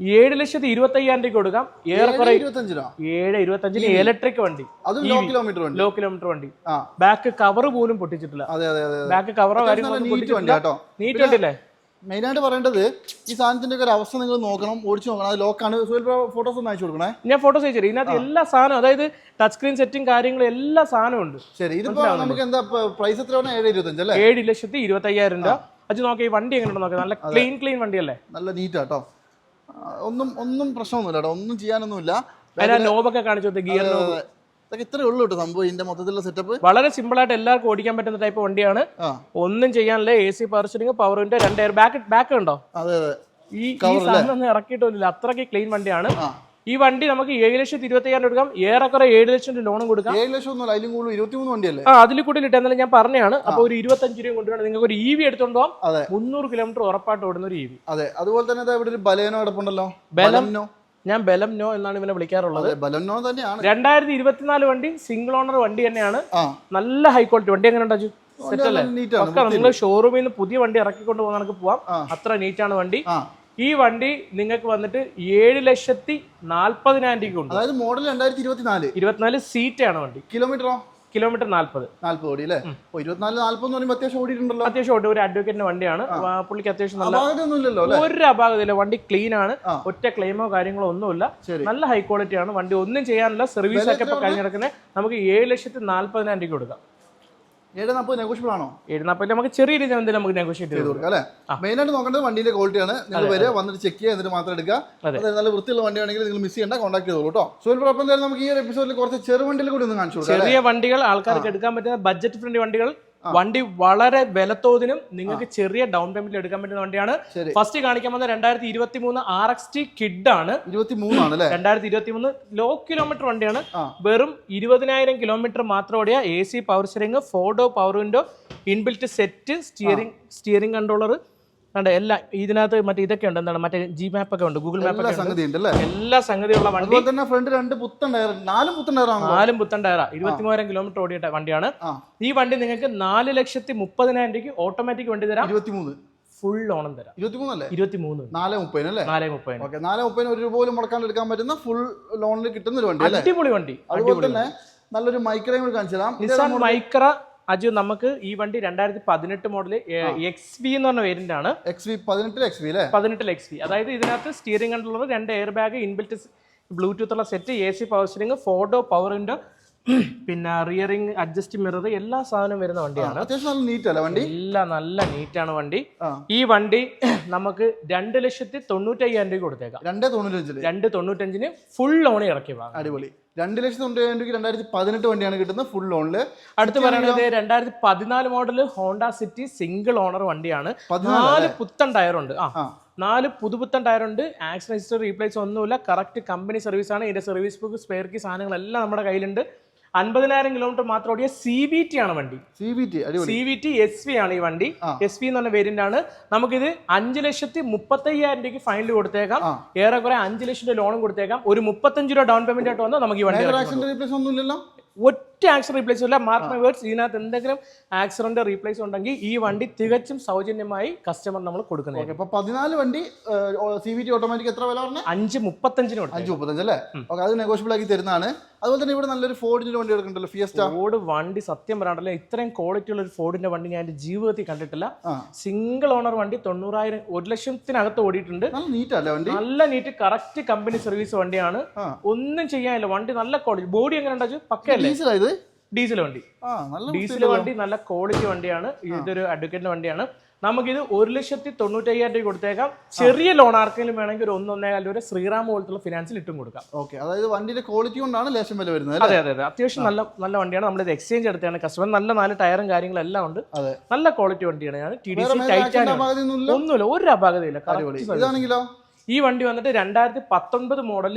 ഏഴ് ലക്ഷത്തി ഇരുപത്തി അയ്യായിരം രൂപ കൊടുക്കാം. ഏറെക്കുറെ ഏഴ് ഇരുപത്തി ഏഴ് ഇരുപത്തഞ്ചിന് ഇലക്ട്രിക് വണ്ടി. ലോ കിലോമീറ്റർ വണ്ടി. വണ്ടി. ബാക്ക് കവർ പോലും പൊട്ടിച്ചിട്ടില്ല. ബാക്ക് കവറോ കാര്യങ്ങളോ നീറ്റ് വണ്ടി കേട്ടോ നീറ്റ് വണ്ടില്ലേ മെയിനായിട്ട് പറയേണ്ടത് ഈ സാധനത്തിന്റെ ഒക്കെ ഒരു അവസ്ഥ നിങ്ങൾ നോക്കണം ഓടിച്ചു നോക്കണം അത് ലോക്കാണ് ഫോട്ടോസ് ഒന്ന് അയച്ചു കൊടുക്കണേ. ഞാൻ ഫോട്ടോസ് അയച്ചു തരാം. ഇതിനകത്ത് എല്ലാ സാധനവും അതായത് ടച്ച് സ്ക്രീൻ സെറ്റിംഗ് കാര്യങ്ങളും എല്ലാ സാധനവും ഉണ്ട്. ശരി ഇതിപ്പോ നമുക്ക് എന്താ പ്രൈസ് എത്ര ഏഴ് ഇരുപത്തഞ്ച് അല്ലേ? ഏഴ് ലക്ഷത്തി ഇരുപത്തി അയ്യായിരം രൂപ അച്ഛൻ നോക്കി ഈ വണ്ടി എങ്ങനെയുണ്ട് നോക്കാം? നല്ല ക്ലീൻ ക്ലീൻ വണ്ടിയല്ലേ? നല്ല നീറ്റ് കേട്ടോ ഒന്നും ഒന്നും പ്രശ്നമൊന്നുമില്ല കേട്ടോ ഒന്നും ചെയ്യാനൊന്നുമില്ല. നോബൊക്കെ കാണിച്ചു ഗിയർ നോബ് ഇതൊക്കെ ഇത്രേ ഉള്ളൂ കേട്ടോ സംഭവം ഇതിന്റെ മൊത്തത്തിലുള്ള സെറ്റപ്പ് വളരെ സിമ്പിൾ ആയിട്ട് എല്ലാവർക്കും ഓടിക്കാൻ പറ്റുന്ന ടൈപ്പ് വണ്ടിയാണ്. ഒന്നും ചെയ്യാനില്ല A C power steering power window രണ്ട് എയർ ബാക്ക് ബാക്ക് ഉണ്ടോ? അതെ അതെ. ഈ സാധനം ഇറക്കിയിട്ടില്ല അത്രയ്ക്ക് ക്ലീൻ വണ്ടിയാണ്. ഈ വണ്ടി നമുക്ക് ഏഴ് ലക്ഷത്തി ഇരുപത്തി അയ്യായിരം കൊടുക്കാം. ഏറെക്കുറെ ഏഴ് ലക്ഷം ലോണും കൊടുക്കാം. ഏഴ് ലക്ഷം ഒന്നും അതിലും കൂടുതൽ ഇരുപത്തിമൂന്ന് വണ്ടിയല്ലേ? ആ അതിൽ കൂടുതൽ ഇട്ടെന്നല്ല ഞാൻ പറഞ്ഞാണ്. അപ്പൊ ഒരു ഇരുപത്തഞ്ച് രൂപ കൊണ്ടുവരണം. നിങ്ങൾക്ക് ഒരു ഇ വി എടുത്തോണ്ട് പോകാം മുന്നൂറ് കിലോമീറ്റർ ഉറപ്പായിട്ട് ഓടുന്ന ഒരു ഇ വി അതെ. അതുപോലെ തന്നെ ഇവിടെ ഒരു ബലേനോ കിടപ്പുണ്ടല്ലോ. ബലം? ബലംനോ? ഞാൻ ബലം നോ എന്നാണ് ഇവനെ വിളിക്കാറുള്ളത്. ബലംനോ തന്നെയാണ്. രണ്ടായിരത്തി ഇരുപത്തിനാല് വണ്ടി സിംഗിൾ ഓണർ വണ്ടി തന്നെയാണ്. നല്ല ഹൈ ക്വാളിറ്റി വണ്ടി എങ്ങനെ ഉണ്ടാച്ചു സെറ്റ് അല്ലേ? നിങ്ങൾ ഷോറൂമിൽ നിന്ന് പുതിയ വണ്ടി ഇറക്കിക്കൊണ്ട് പോകുന്ന നമുക്ക് പോവാം. അത്ര നീറ്റാണ് വണ്ടി. ഈ വണ്ടി നിങ്ങൾക്ക് വന്നിട്ട് ഏഴ് ലക്ഷത്തി നാല്പതിനായിരം രൂപ അതായത് മോഡൽ രണ്ടായിരത്തി ഇരുപത്തിനാല് ഇരുപത്തിനാല് സീറ്റ് ആണ് വണ്ടി. കിലോമീറ്ററോ കിലോമീറ്റർ നാല്പത് നാല്പത് ഓടി അല്ലേ ഇരുപത്തിനാല് നാല്പത് എന്ന് പറയുമ്പോൾ അത്യാവശ്യം ഓടിയിട്ടുണ്ടല്ലോ. അത്യാവശ്യം ഓടി ഒരു അഡ്വക്കേറ്റിന്റെ വണ്ടിയാണ്. പുള്ളിക്ക് അത്യാവശ്യം നല്ല ഒരു അപാകതയില്ല. വണ്ടി ക്ലീൻ ആണ്. ഒറ്റ ക്ലെയിമോ കാര്യങ്ങളോ ഒന്നുമില്ല. നല്ല ഹൈ ക്വാളിറ്റി ആണ്. വണ്ടി ഒന്നും ചെയ്യാനില്ല. സർവീസ് ഒക്കെ കഴിഞ്ഞിടക്കുന്നത് നമുക്ക് ഏഴ് ലക്ഷത്തി നാല്പതിനായിരം രൂപ കൊടുക്കാം. ഏഴ് നാൽപ്പത് നെഗോഷ്യബിൾ ആണോ എഴുന്നപ്പതിൽ നമുക്ക് ചെറിയ രീതിയിൽ എന്തെങ്കിലും നമുക്ക് നെഗോഷിയേറ്റ് ചെയ്ത് കൊടുക്കാം അല്ലേ? മെയിൻ ആയിട്ട് നോക്കേണ്ടത് വണ്ടിന്റെ ക്വാളിറ്റിയാണ് നിങ്ങൾ വരിക വന്നിട്ട് ചെക്ക് ചെയ്യുക എന്നിട്ട് മാത്രം എടുക്കുക. അതായത് നല്ല വൃത്തിയുള്ള വണ്ടി ആണെങ്കിൽ നിങ്ങൾ മിസ് ചെയ്യേണ്ട കോൺടാക്ട് ചെയ്തോളൂ കേട്ടോ. സോ ഇപ്പോൾ എന്തായാലും നമുക്ക് ഈ ഒരു എപ്പിസോഡിൽ കുറച്ച് ചെറുവണ്ടിയിൽ കൂടി ഒന്ന് കാണിച്ചു ചെറിയ വണ്ടികൾ ആൾക്കാർക്ക് എടുക്കാൻ പറ്റുന്ന ബഡ്ജറ്റ് ഫ്രണ്ട് വണ്ടികൾ വണ്ടി വളരെ വിലത്തോതിനും നിങ്ങൾക്ക് ചെറിയ ഡൗൺ പേയ്മെന്റ് എടുക്കാൻ പറ്റുന്ന വണ്ടിയാണ്. ഫസ്റ്റ് കാണിക്കാൻ വന്ന രണ്ടായിരത്തി ഇരുപത്തി മൂന്ന് ആർ എക്സ് ടി കിഡ് ആണ്. രണ്ടായിരത്തി ഇരുപത്തി മൂന്ന് ലോ കിലോമീറ്റർ വണ്ടിയാണ് വെറും ഇരുപതിനായിരം കിലോമീറ്റർ മാത്രം ഓടിയ A C power steering ഫോർഡോ power window inbuilt set steering steering controller കണ്ട എല്ലാം ഇതിനകത്ത് മറ്റേ ഇതൊക്കെ ഉണ്ട് എന്താണ് മറ്റേ ജി മാപ്പ് ഒക്കെ ഉണ്ട് ഗൂഗിൾ മാപ്പ് സംഗതി എല്ലാ സംഗതിയുള്ള വണ്ടി. തന്നെ ഫ്രണ്ട് രണ്ട് പുത്തൻ ടയർ നാലും പുത്തൻ ടയറാണല്ലോ നാലും പുത്തൻ ടയറാ. ഇരുപത്തിമൂവായിരം കിലോമീറ്റർ ഓടിയ വണ്ടിയാണ്. ഈ വണ്ടി നിങ്ങൾക്ക് നാല് ലക്ഷത്തി മുപ്പതിനായിരം രൂപയ്ക്ക് ഓട്ടോമാറ്റിക് വണ്ടി തരാം. ഇരുപത്തിമൂന്ന്. ഫുൾ ഓണം തരാം. ഇരുപത്തിമൂന്നല്ലേ ഇരുപത്തിമൂന്ന് ഇരുപത്തി മൂന്ന് നാല് മുപ്പതിന് അല്ലേ? നാല് മുപ്പതിന്. ഓക്കെ നാല് മുപ്പതിന് ഒരു രൂപ പോലും മുടക്കാൻ എടുക്കാൻ പറ്റുന്ന ഫുൾ ലോണിൽ കിട്ടുന്ന ഒരു വണ്ടി അടിപൊളി വണ്ടി അതുപോലെ അടിപൊളി തന്നെ നല്ലൊരു മൈക്രയും കൂടി കാണിച്ചു തരാം. മൈക്ര അജു നമുക്ക് ഈ വണ്ടി രണ്ടായിരത്തി പതിനെട്ട് മോഡൽ എക്സ് വി എന്ന് പറഞ്ഞ വേരിയന്റ് ആണ്. എക്സ് വി പതിനെട്ടിൽ എക്സ് വി അല്ലേ പതിനെട്ടിൽ എക്സ് വി അതായത് ഇതിനകത്ത് സ്റ്റിയറിംഗ് കൺട്രോളർ രണ്ട് എയർ ബാഗ് ഇൻബിൽറ്റ് ബ്ലൂടൂത്ത് ഉള്ള set A C power steering photo power window പിന്നെ റിയറിംഗ് അഡ്ജസ്റ്റ് മിറർ എല്ലാ സാധനവും വരുന്ന വണ്ടിയാണ്. അത്യാവശ്യം നല്ല നീറ്റ് അല്ലേ വണ്ടി? എല്ലാം നല്ല നീറ്റ് ആണ് വണ്ടി. ഈ വണ്ടി നമുക്ക് രണ്ട് ലക്ഷത്തി തൊണ്ണൂറ്റി അയ്യായിരം രൂപ കൊടുത്തേക്കാം. രണ്ട് തൊണ്ണൂറ്റഞ്ചിന് ഫുൾ ലോണി ഇറക്കി വാങ്ങാം. അടിപൊളി. രണ്ട് ലക്ഷത്തി തൊണ്ണൂറ്റായിരം രൂപയ്ക്ക് രണ്ടായിരത്തി പതിനെട്ട് വണ്ടിയാണ് കിട്ടുന്നത് ഫുൾ ലോണിൽ അടുത്ത് പറയുന്നത് രണ്ടായിരത്തി പതിനാല് model Honda City single owner വണ്ടിയാണ്. നാല് പുത്തൻ ടയറുണ്ട് ആ ആ. നാല് പുതുപുത്തൻ ടയറുണ്ട് ആക്സിഡൻ റീപ്ലേസ് ഒന്നുമില്ല. കറക്റ്റ് കമ്പനി സർവീസ് ആണ്. ഇതിന്റെ സർവീസ് ബുക്ക് സ്പെയർ കീ സാധനങ്ങളെല്ലാം നമ്മുടെ കയ്യിലുണ്ട്. അൻപതിനായിരം കിലോമീറ്റർ മാത്രം ഓടിയ സി ബി ടി ആണ് വണ്ടി. C B T C V T S V ആണ് ഈ വണ്ടി. എസ് വി എന്ന് പറഞ്ഞ വേരിയന്റ് ആണ്. നമുക്കിത് അഞ്ച് ലക്ഷത്തി മുപ്പത്തയ്യായിരം രൂപയ്ക്ക് ഫൈനൽ കൊടുത്തേക്കാം. ഏറെക്കുറെ അഞ്ച് ലക്ഷം രൂപ ലോണും കൊടുത്തേക്കാം. ഒരു മുപ്പത്തഞ്ച് രൂപ ഡൗൺ പേയ്മെന്റ് ആയിട്ട് വന്നാൽ നമുക്ക് ഈ വണ്ടി ഒന്നുമില്ലല്ലോ ഇറക്കി ഒന്നും ഇല്ലല്ലോ ഒറ്റ ആക്സിഡന്റ് റീപ്ലേസ് ഇല്ല മാർക്ക് മൈ വേർഡ്സ് ഇതിനകത്ത് എന്തെങ്കിലും ആക്സിഡന്റ് റീപ്ലേസ് ഉണ്ടെങ്കിൽ ഈ വണ്ടി തികച്ചും സൗജന്യമായി കസ്റ്റമർ നമ്മൾ കൊടുക്കുന്നത് അപ്പൊ പതിനാല് വണ്ടി സി വി ടി ഓട്ടോമാറ്റിക് എത്ര വില പറഞ്ഞു? അഞ്ച് മുപ്പത്തഞ്ചിന് അഞ്ച് മുപ്പത്തഞ്ച് അല്ലേ? ഓക്കെ അത് നെഗോഷ്യബിൾ ആക്കി തരുന്നതാണ്. അതുപോലെ തന്നെ ഇവിടെ നല്ലൊരു ഫോർഡിന്റെ വണ്ടി എടുക്കണ്ടല്ലോ ഫിയസ്റ്റ ഫോർഡ് വണ്ടി സത്യം പറയാണ്ടല്ലോ ഇത്രയും ക്വാളിറ്റി ഉള്ള ഒരു ഫോർഡിന്റെ വണ്ടി ഞാൻ എന്റെ ജീവിതത്തിൽ കണ്ടിട്ടില്ല. സിംഗിൾ ഓണർ വണ്ടി തൊണ്ണൂറായിരം ഒരു ലക്ഷത്തിനകത്ത് ഓടിയിട്ടുണ്ട്. നല്ല നീറ്റ് അല്ലേ വണ്ടി? നല്ല നീറ്റ് കറക്റ്റ് കമ്പനി സർവീസ് വണ്ടിയാണ്. ഒന്നും ചെയ്യാനില്ല വണ്ടി നല്ല ക്വാളിറ്റി ബോഡി എങ്ങനെ ഉണ്ടാച്ചു പക്കയല്ലേ? ഇത്? ഡീസൽ വണ്ടി. ഡീസൽ വണ്ടി നല്ല ക്വാളിറ്റി വണ്ടിയാണ്. ഇതൊരു അഡ്വക്കേറ്റിന്റെ വണ്ടിയാണ്. നമുക്കിത് ഒരു ലക്ഷത്തി തൊണ്ണൂറ്റി അയ്യായിരം രൂപ കൊടുത്തേക്കാം. ചെറിയ ലോൺ ആർക്കെങ്കിലും വേണമെങ്കിൽ ഒരു ഒന്നൊന്നേകാൽ വരെ ശ്രീറാം പോലത്തുള്ള ഫിനാൻസിൽ ഇട്ടും കൊടുക്കാം. ഓക്കെ അതായത് വണ്ടിയുടെ ക്വാളിറ്റി കൊണ്ടാണ് ലേശം വില വരുന്നത് അതെ അതെ അതെ. അത്യാവശ്യം നല്ല നല്ല വണ്ടിയാണ്. നമ്മളിത് എക്സ്ചേഞ്ച് എടുത്താണ്. കസ്റ്റമർ നല്ല നാല് ടയറും കാര്യങ്ങളും എല്ലാം ഉണ്ട്. നല്ല ക്വാളിറ്റി വണ്ടിയാണ് ഞാൻ. ടി ഡി സി അപാകതയൊന്നുമില്ല? ഒന്നുമില്ല ഒരു അപാകതയില്ല. ഇതാണെങ്കിലോ? ഈ വണ്ടി വന്നിട്ട് രണ്ടായിരത്തി പത്തൊൻപത് മോഡൽ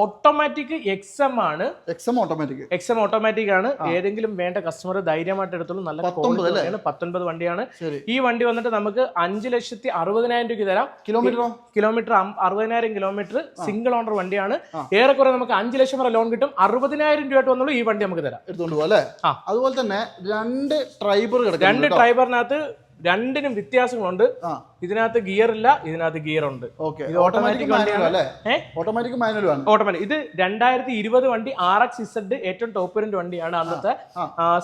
ഓട്ടോമാറ്റിക് എക്സ് എം ആണ്. X M automatic X M automatic ആണ്. ഏതെങ്കിലും വേണ്ട കസ്റ്റമർ ധൈര്യമായിട്ട് എടുത്തോളൂ. നല്ല പത്തൊൻപത് വണ്ടിയാണ്. ഈ വണ്ടി വന്നിട്ട് നമുക്ക് അഞ്ച് ലക്ഷത്തി അറുപതിനായിരം രൂപയ്ക്ക് തരാം. കിലോമീറ്ററോ? കിലോമീറ്റർ അറുപതിനായിരം കിലോമീറ്റർ സിംഗിൾ ഓണർ വണ്ടിയാണ്. ഏറെക്കുറെ നമുക്ക് അഞ്ച് ലക്ഷം വരെ ലോൺ കിട്ടും. അറുപതിനായിരം രൂപ വന്നുള്ളൂ ഈ വണ്ടി നമുക്ക് തരാം. എടുത്തോണ്ട് പോലെ അതുപോലെ തന്നെ രണ്ട് ട്രൈബർ രണ്ട് ഡ്രൈവറിനകത്ത് രണ്ടിനും വ്യത്യാസങ്ങളുണ്ട്. ഇതിനകത്ത് ഗിയർ ഇല്ല ഇതിനകത്ത് ഗിയർ ഉണ്ട്. ഓക്കെ. ഇത് ഓട്ടോമാറ്റിക് ഓട്ടോമാറ്റിക് ഓട്ടോമാറ്റിക് ഇത് രണ്ടായിരത്തി ഇരുപത് വണ്ടി ആർ എക്സ് ഇസഡ് ഏറ്റവും ടോപ്പ് വേരിയന്റ് വണ്ടിയാണ് അന്നത്തെ.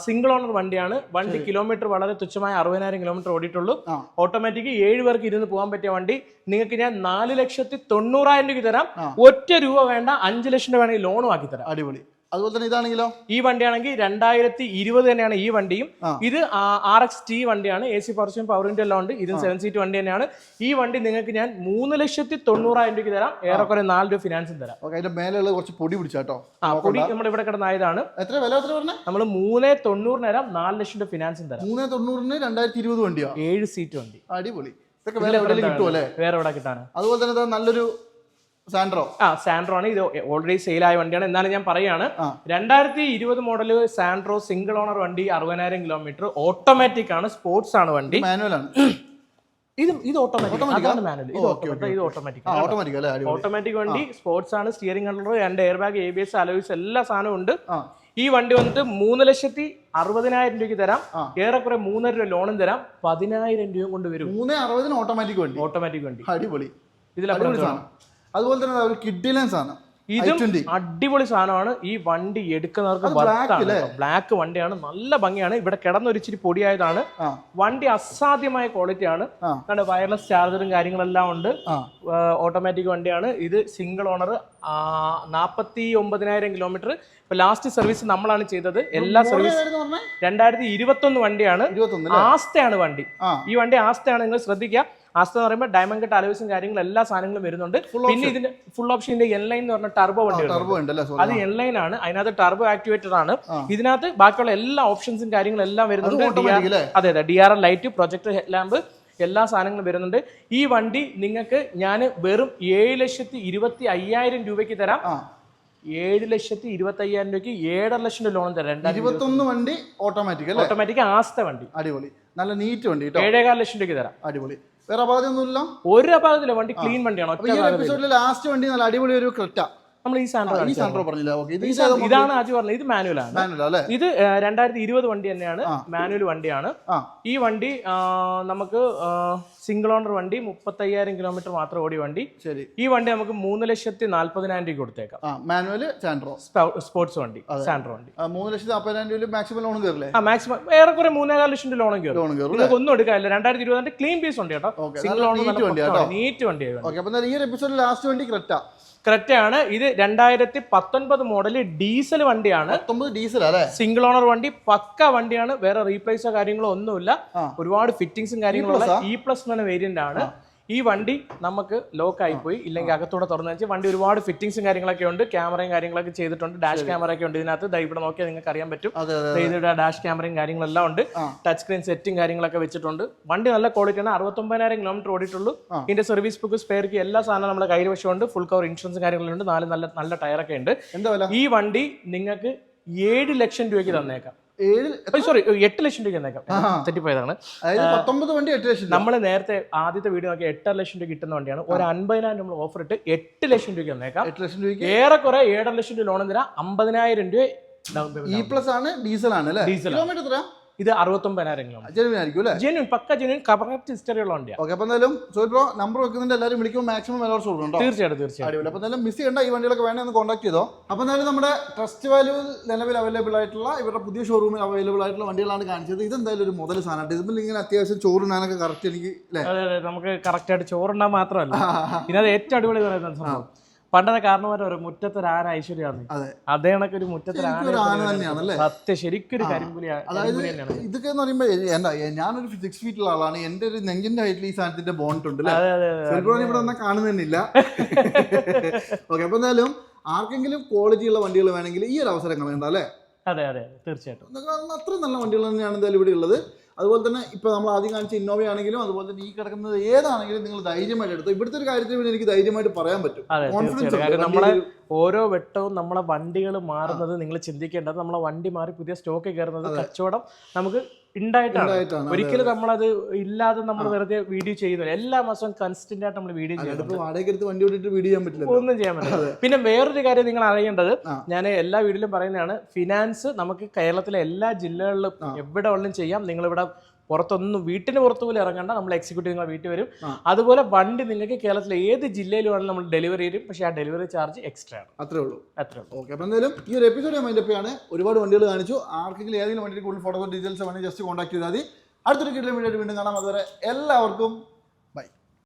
സിംഗിൾ ഓണർ വണ്ടിയാണ്. വണ്ടി കിലോമീറ്റർ വളരെ തുച്ഛമായ അറുപതിനായിരം കിലോമീറ്റർ ഓടിയിട്ടുള്ളൂ. ഓട്ടോമാറ്റിക് ഏഴ് പേർക്ക് ഇരുന്ന് പോകാൻ പറ്റിയ വണ്ടി. നിങ്ങൾക്ക് ഞാൻ നാല് ലക്ഷത്തി തൊണ്ണൂറായിരം രൂപ തരാം. ഒറ്റ രൂപ വേണ്ട അഞ്ച് ലക്ഷം രൂപ വേണമെങ്കിൽ ലോണും ആക്കി തരാം. അടിപൊളി. അതുപോലെ തന്നെ ഇതാണെങ്കിലോ? ഈ വണ്ടിയാണെങ്കിൽ രണ്ടായിരത്തി ഇരുപത് തന്നെയാണ് ഈ വണ്ടിയും. ഇത് ആർ എക്സ് ടി വണ്ടിയാണ്. എ സി പവർ പവറിന്റെ എല്ലാം ഉണ്ട്. ഇതും സെവൻ സീറ്റ് വണ്ടി തന്നെയാണ്. ഈ വണ്ടി നിങ്ങൾക്ക് ഞാൻ മൂന്ന് ലക്ഷത്തി തൊണ്ണൂറായിരം രൂപയ്ക്ക് തരാം. ഏറെക്കുറെ നാല് രൂപ ഫിനാൻസും തരാം. ഓക്കെ അതിന്റെ മേലെയുള്ള കുറച്ച് പൊടി പിടിച്ചാട്ടോ ആ പൊടി നമ്മുടെ ഇവിടെ കിടന്നായതാണ്. എത്ര വില എത്ര പറഞ്ഞത് നമ്മൾ മൂന്ന് തൊണ്ണൂറിന് തരാം. നാല് ലക്ഷം രൂപ ഫിനാൻസും തരാം. മൂന്ന് തൊണ്ണൂറിന് രണ്ടായിരത്തി ഇരുപത് വണ്ടിയോ? ഏഴ് സീറ്റ് വണ്ടി. അടിപൊളി. ഇതൊക്കെ വേറെ എവിടെയെങ്കിലും കിട്ടുമല്ലേ വേറെ എവിടെ കിട്ടാനാണ് അതുപോലെ തന്നെ നല്ലൊരു സാൻഡ്രോ. ആ സാൻഡ്രോ ആണ്. ഇത് ഓൾറെഡി സെയിൽ ആയ വണ്ടിയാണ്. എന്നാലും ഞാൻ പറയാണ് ആ. രണ്ടായിരത്തി ഇരുപത് മോഡൽ സാൻഡ്രോ സിംഗിൾ ഓണർ വണ്ടി അറുപതിനായിരം കിലോമീറ്റർ ഓട്ടോമാറ്റിക് ആണ് സ്പോർട്സ് ആണ് വണ്ടി. മാനുവൽ ആണ്. ഇത് ഇത് ഓട്ടോമാറ്റിക് ഓട്ടോമാറ്റിക് വണ്ടി സ്പോർട്സ് ആണ് സ്റ്റിയറിംഗ് കൺട്രോൾ രണ്ട് air bag A B S alloys എല്ലാ സാധനവും ഉണ്ട്. ഈ വണ്ടി വന്നിട്ട് മൂന്ന് ലക്ഷത്തി അറുപതിനായിരം രൂപയ്ക്ക് തരാം. ഏറെക്കുറെ മൂന്നര രൂപ ലോണും തരാം. പതിനായിരം രൂപയും കൊണ്ട് വരും. മൂന്ന് അറുപതിന് ഓട്ടോമാറ്റിക് വണ്ടി. ഓട്ടോമാറ്റിക് വണ്ടി. അടിപൊളി. സാധനം. അതുപോലെ തന്നെ ഒരു കിഡിലൻ ആണ്. ഇതും അടിപൊളി സാധനമാണ്. ഈ വണ്ടി എടുക്കുന്നവർക്ക്? ബ്ലാക്ക് വണ്ടിയാണ്. നല്ല ഭംഗിയാണ്. ഇവിടെ കിടന്നൊരിച്ചിരി പൊടിയായതാണ്. ആ. വണ്ടി അസാധ്യമായ ക്വാളിറ്റി ആണ്. വയർലെസ് ചാർജറും കാര്യങ്ങളെല്ലാം ഉണ്ട്. ഓട്ടോമാറ്റിക് വണ്ടിയാണ്. ഇത് സിംഗിൾ ഓണർ നാൽപ്പത്തി ഒമ്പതിനായിരം കിലോമീറ്റർ ഇപ്പൊ ലാസ്റ്റ് സർവീസ് നമ്മളാണ് ചെയ്തത്. എല്ലാ സർവീസ് രണ്ടായിരത്തി ഇരുപത്തി ഒന്ന് വണ്ടിയാണ് ആസ്തയാണ് വണ്ടി. ഈ വണ്ടി ആസ്തയാണ്. നിങ്ങൾ ശ്രദ്ധിക്കുക. ആസ്ത എന്ന് പറയുമ്പോൾ ഡയമണ്ട് കട്ട് അലവൻസും കാര്യങ്ങളും എല്ലാ സാധനങ്ങളും വരുന്നുണ്ട്. പിന്നെ ഇതിന് ഫുൾ ഓപ്ഷന്റെ എൻലൈൻ എന്ന് പറഞ്ഞ ടർബോ വണ്ടി അത് എൻലൈൻ ആണ്. അതിനകത്ത് ടർബോ ആക്ടിവേറ്റഡ് ആണ്. ഇതിനകത്ത് ബാക്കിയുള്ള എല്ലാ ഓപ്ഷൻസും കാര്യങ്ങളും എല്ലാം വരുന്നുണ്ട്. അതെ അതെ. D R L light projector lamp എല്ലാ സാധനങ്ങളും വരുന്നുണ്ട്. ഈ വണ്ടി നിങ്ങൾക്ക് ഞാൻ വെറും ഏഴ് ലക്ഷത്തി ഇരുപത്തി അയ്യായിരം രൂപയ്ക്ക് തരാം. ഏഴ് ലക്ഷത്തി ഇരുപത്തി അയ്യായിരം രൂപയ്ക്ക് ഏഴര ലക്ഷം രൂപ ലോൺ തരാം. ഇരുപത്തൊന്ന് വണ്ടി ഓട്ടോമാറ്റിക് ഓട്ടോമാറ്റിക് ആസ്ത വണ്ടി. അടിപൊളി. നല്ല നീറ്റ് വണ്ടി ഏഴേകാൽ ലക്ഷം രൂപയ്ക്ക് തരാം. അടിപൊളി. വേറെ അപാകതയൊന്നുമില്ല ഒരു അപാകത്തില്ല വണ്ടി ക്ലീൻ വണ്ടിയാണ് ഈ ഒരു. എപ്പിസോഡിൽ ലാസ്റ്റ് വണ്ടി നല്ല അടിപൊളി ഒരു ക്രെറ്റ നമ്മൾ ഈ സാൻഡ്രോ ഈ സാൻട്രോ സാൻഡ്രോ പറഞ്ഞില്ല. ഓക്കെ ഇത് ഇതാണ് ആജി പറഞ്ഞത്. ഇത് മാനുവൽ ആണ്. മാനുവൽ അല്ലേ? ഇത് രണ്ടായിരത്തി ഇരുപത് വണ്ടി തന്നെയാണ്. മാനുവൽ വണ്ടിയാണ്. ഈ വണ്ടി നമുക്ക് സിംഗിൾ ഓണർ വണ്ടി മുപ്പത്തയ്യായിരം കിലോമീറ്റർ മാത്രം ഓടിയ വണ്ടി. ശരി. ഈ വണ്ടി നമുക്ക് മൂന്ന് ലക്ഷത്തി നാല്പതിനായിരം രൂപ കൊടുത്തേക്കാം. Manual Santro. സ്പോർട്സ് വണ്ടി സാൻഡ്രോ വണ്ടി. മൂന്ന് ലക്ഷത്തി നാൽപ്പതിനായിരം രൂപ മാക്സിമം ലോൺ കയറില്ലേ ആ മാക്സിമം ഏറെക്കുറെ മൂന്നേകാൽ ലക്ഷം രൂപ ലോൺ കയറും നിങ്ങൾക്ക് ഒന്നും എടുക്കാനില്ല. രണ്ടായിരത്തി ഇരുപത് ക്ലീൻ പീസ് ഉണ്ട് കേട്ടോ. സിംഗിൾ ഓണർ വണ്ടിയാ കേട്ടോ. നീറ്റ് വണ്ടിയാണ് ഈ എപ്പിസോഡിൽ ലാസ്റ്റ് വണ്ടി ക്രെറ്റ കറക്റ്റ് ആണ്. ഇത് രണ്ടായിരത്തി പത്തൊൻപത് മോഡൽ ഡീസൽ വണ്ടിയാണ്. ഡീസൽ അല്ലേ? സിംഗിൾ ഓണർ വണ്ടി പക്ക വണ്ടിയാണ്. വേറെ റീപ്ലേസോ കാര്യങ്ങളോ ഒന്നുമില്ല. ഒരുപാട് ഫിറ്റിംഗ്സും കാര്യങ്ങളും ഇ പ്ലസ് എന്ന വേരിയന്റ് ആണ്. ഈ വണ്ടി നമുക്ക് ലോക്ക് ആയിപ്പോയി ഇല്ലെങ്കിൽ അകത്തൂടെ തുറന്നു വെച്ച് വണ്ടി ഒരുപാട് ഫിറ്റിംഗ്സും കാര്യങ്ങളൊക്കെ ഉണ്ട്. ക്യാമറയും കാര്യങ്ങളൊക്കെ ചെയ്തിട്ടുണ്ട്. ഡാഷ് ക്യാമറ ഒക്കെ ഉണ്ട് ഇതിനകത്ത്. ദാ ഇവിടെ നോക്കിയാൽ നിങ്ങൾക്ക് അറിയാൻ പറ്റും. ഇതിവിടെ ഡാഷ് ക്യാമറയും കാര്യങ്ങളെല്ലാം ഉണ്ട്. ടച്ച് സ്ക്രീൻ സെറ്റും കാര്യങ്ങളൊക്കെ വെച്ചിട്ടുണ്ട്. വണ്ടി നല്ല ക്വാളിറ്റി ആണ്. അറുപത്തൊമ്പതിനായിരം കിലോമീറ്റർ ഓടിയിട്ടുള്ളൂ. ഇതിന്റെ സർവീസ് ബുക്ക് സ്പെയർക്ക് എല്ലാ സാധനവും നമ്മുടെ കൈവശമുണ്ട് ഫുൾ കവർ ഇൻഷുറൻസ് കാര്യങ്ങളുണ്ട് നാല് നല്ല നല്ല ടയറൊക്കെ ഉണ്ട്. ഈ വണ്ടി നിങ്ങൾക്ക് ഏഴ് ലക്ഷം രൂപയ്ക്ക് തന്നേക്കാം. ഏഴ് സോറി എട്ട് ലക്ഷം രൂപയ്ക്ക് തന്നേക്കാം തെറ്റിപ്പോയതാണ് അതായത് പത്തൊമ്പത് വണ്ടി എട്ട് ലക്ഷം നമ്മൾ നേരത്തെ ആദ്യത്തെ വീഡിയോ നോക്കി എട്ടര ലക്ഷം രൂപ കിട്ടുന്ന വണ്ടിയാണ്. ഒരു അൻപതിനായിരം നമ്മൾ ഓഫർ ഇട്ട് എട്ട് ലക്ഷം രൂപയ്ക്ക് വന്നേക്കാം. എട്ട് ലക്ഷം രൂപയ്ക്ക്? ഏറെക്കുറെ ഏഴര ലക്ഷം രൂപ ലോൺ തരാം. അമ്പതിനായിരം രൂപ payment ഇ പ്ലസ് ആണ് ഡീസൽ ആണ് അല്ലേ? Diesel കിലോമീറ്റർ എത്ര ഇത് അറുപത്തൊമ്പതിനായിരം കിലോമീറ്റർ ജെനുവിൻ ആയിരിക്കും അല്ലേ? Genuine pucca genuine correct history ഉള്ള വണ്ടിയാണ് ഓക്കെ അപ്പോൾ എന്തായാലും സോ നമ്പർ വെക്കുന്നുണ്ട് എല്ലാവരും വിളിക്കുമ്പോൾ മാക്സിമം വില കുറച്ച് അപ്പോൾ എന്തായാലും മിസ് ചെയ്യേണ്ട ഈ വണ്ടികളൊക്കെ വേണമെങ്കിൽ ഒന്ന് കോൺടാക്ട് ചെയ്തോ. അപ്പോൾ എന്തായാലും നമ്മുടെ ട്രസ്റ്റ് വാല്യൂ നിലവിൽ അവൈലബിൾ ആയിട്ടുള്ള ഇവരുടെ പുതിയ ഷോറൂമിൽ അവൈലബിൾ ആയിട്ടുള്ള വണ്ടികളാണ് കാണിച്ചത്. ഇത് എന്തായാലും ഒരു മുതൽ സാധനമായിട്ട് ഇതിൽ ഇങ്ങനെ അത്യാവശ്യം കറക്റ്റ് എനിക്ക് നമുക്ക് കറക്റ്റ് ആയിട്ട് ചോറുണ്ടാൻ മാത്രമല്ല. ഇതിനകത്ത് ഏറ്റവും അടിപൊളി പറയുന്ന സംഭവം. പണ്ടത്തെ കാരണവരെ ഒരു മുറ്റത്തൊരു ആന ഐശ്വര്യാണ് അതെ കണക്ക് ഒരു മുറ്റത്തൊരു ആന സത്യം ശരിക്കും ഒരു കരിമ്പുലി അതായത് ഇതൊക്കെ എന്ന് പറയുമ്പോൾ എന്താ ഞാനൊരു സിക്സ് ഫീറ്റുള്ള ആളാണ്. എന്റെ ഒരു നെഞ്ചിന്റെ ഹൈറ്റിൽ ഈ സാധനത്തിന്റെ ബോണ്ട് ഉണ്ട് അല്ലേ അതെ അതെ അതെ. ഇവിടെ വന്നാൽ കാണുന്നില്ല ഓക്കെ അപ്പോൾ എന്തായാലും ആർക്കെങ്കിലും ക്വാളിറ്റി ഉള്ള വണ്ടികൾ വേണമെങ്കിൽ ഈ ഒരു അവസരം കളയണ്ട അല്ലേ അതെ അതെ തീർച്ചയായിട്ടും. അത്ര നല്ല വണ്ടികൾ തന്നെയാണ് എന്തായാലും ഇവിടെ ഉള്ളത്. അതുപോലെ തന്നെ ഇപ്പോൾ നമ്മൾ ആദ്യം കാണിച്ച ഇന്നോവ ആണെങ്കിലും അതുപോലെ തന്നെ ഈ കിടക്കുന്നത് ഏതാണെങ്കിലും നിങ്ങൾ ധൈര്യമായിട്ട് എടുത്തു. ഇവിടുത്തെ ഒരു കാര്യത്തിൽ പിന്നെ എനിക്ക് ധൈര്യമായിട്ട് പറയാൻ പറ്റും. നമ്മളെ ഓരോ വെട്ടവും നമ്മളെ വണ്ടികൾ മാറുന്നത് നിങ്ങൾ ചിന്തിക്കേണ്ടത് നമ്മളെ വണ്ടി മാറി പുതിയ സ്റ്റോക്ക് കയറുന്നത് കച്ചവടം നമുക്ക് ഉണ്ടായിട്ടാണ്. ഉണ്ടായിട്ടാണ്. ഒരിക്കലും നമ്മളത് ഇല്ലാതെ നമ്മൾ വെറുതെ വീഡിയോ ചെയ്യുന്നില്ല. എല്ലാ മാസവും കൺസ്റ്റന്റ് ആയിട്ട് നമ്മൾ വീഡിയോ വാടകയ്ക്ക് വണ്ടി ഓടിയിട്ട് വീഡിയോ ചെയ്യാൻ പറ്റില്ല ഒന്നും ചെയ്യാൻ പറ്റില്ല. പിന്നെ വേറൊരു കാര്യം നിങ്ങൾ അറിയേണ്ടത് ഞാൻ എല്ലാ വീഡിയോയിലും പറയുന്നതാണ് ഫിനാൻസ് നമുക്ക് കേരളത്തിലെ എല്ലാ ജില്ലകളിലും എവിടെ ഉള്ളും ചെയ്യാം. നിങ്ങളിവിടെ പുറത്തൊന്നും വീട്ടിന് പുറത്ത് പോലും ഇറങ്ങണ്ട. നമ്മൾ എക്സിക്യൂട്ടീവ് നിങ്ങളെ വീട്ടിൽ വരും. അതുപോലെ വണ്ടി നിങ്ങൾക്ക് കേരളത്തിലെ ഏത് ജില്ലയിലും വേണമെങ്കിലും നമ്മൾ ഡെലിവറി ചെയ്യും. പക്ഷേ ആ ഡെലിവറി ചാർജ് എക്സ്ട്രാ ആണ്. അത്രേ ഉള്ളൂ. അത്രേ ഉള്ളൂ. ഓക്കെ അപ്പോൾ എന്തായാലും ഈ ഒരു എപ്പിസോഡ് ഞാൻ മൈൻഡപ്പാണ് ഒരുപാട് വണ്ടികൾ കാണിച്ചു. ആർക്കെങ്കിലും ഏതെങ്കിലും വണ്ടിയിൽ കൂടുതൽ ഫോട്ടോ ഡീറ്റെയിൽസ് വേണമെങ്കിൽ ജസ്റ്റ് കോൺടാക്ട് ചെയ്താൽ മതി. അടുത്തൊരു വീഡിയോ വീണ്ടും കാണാം. അതുവരെ എല്ലാവർക്കും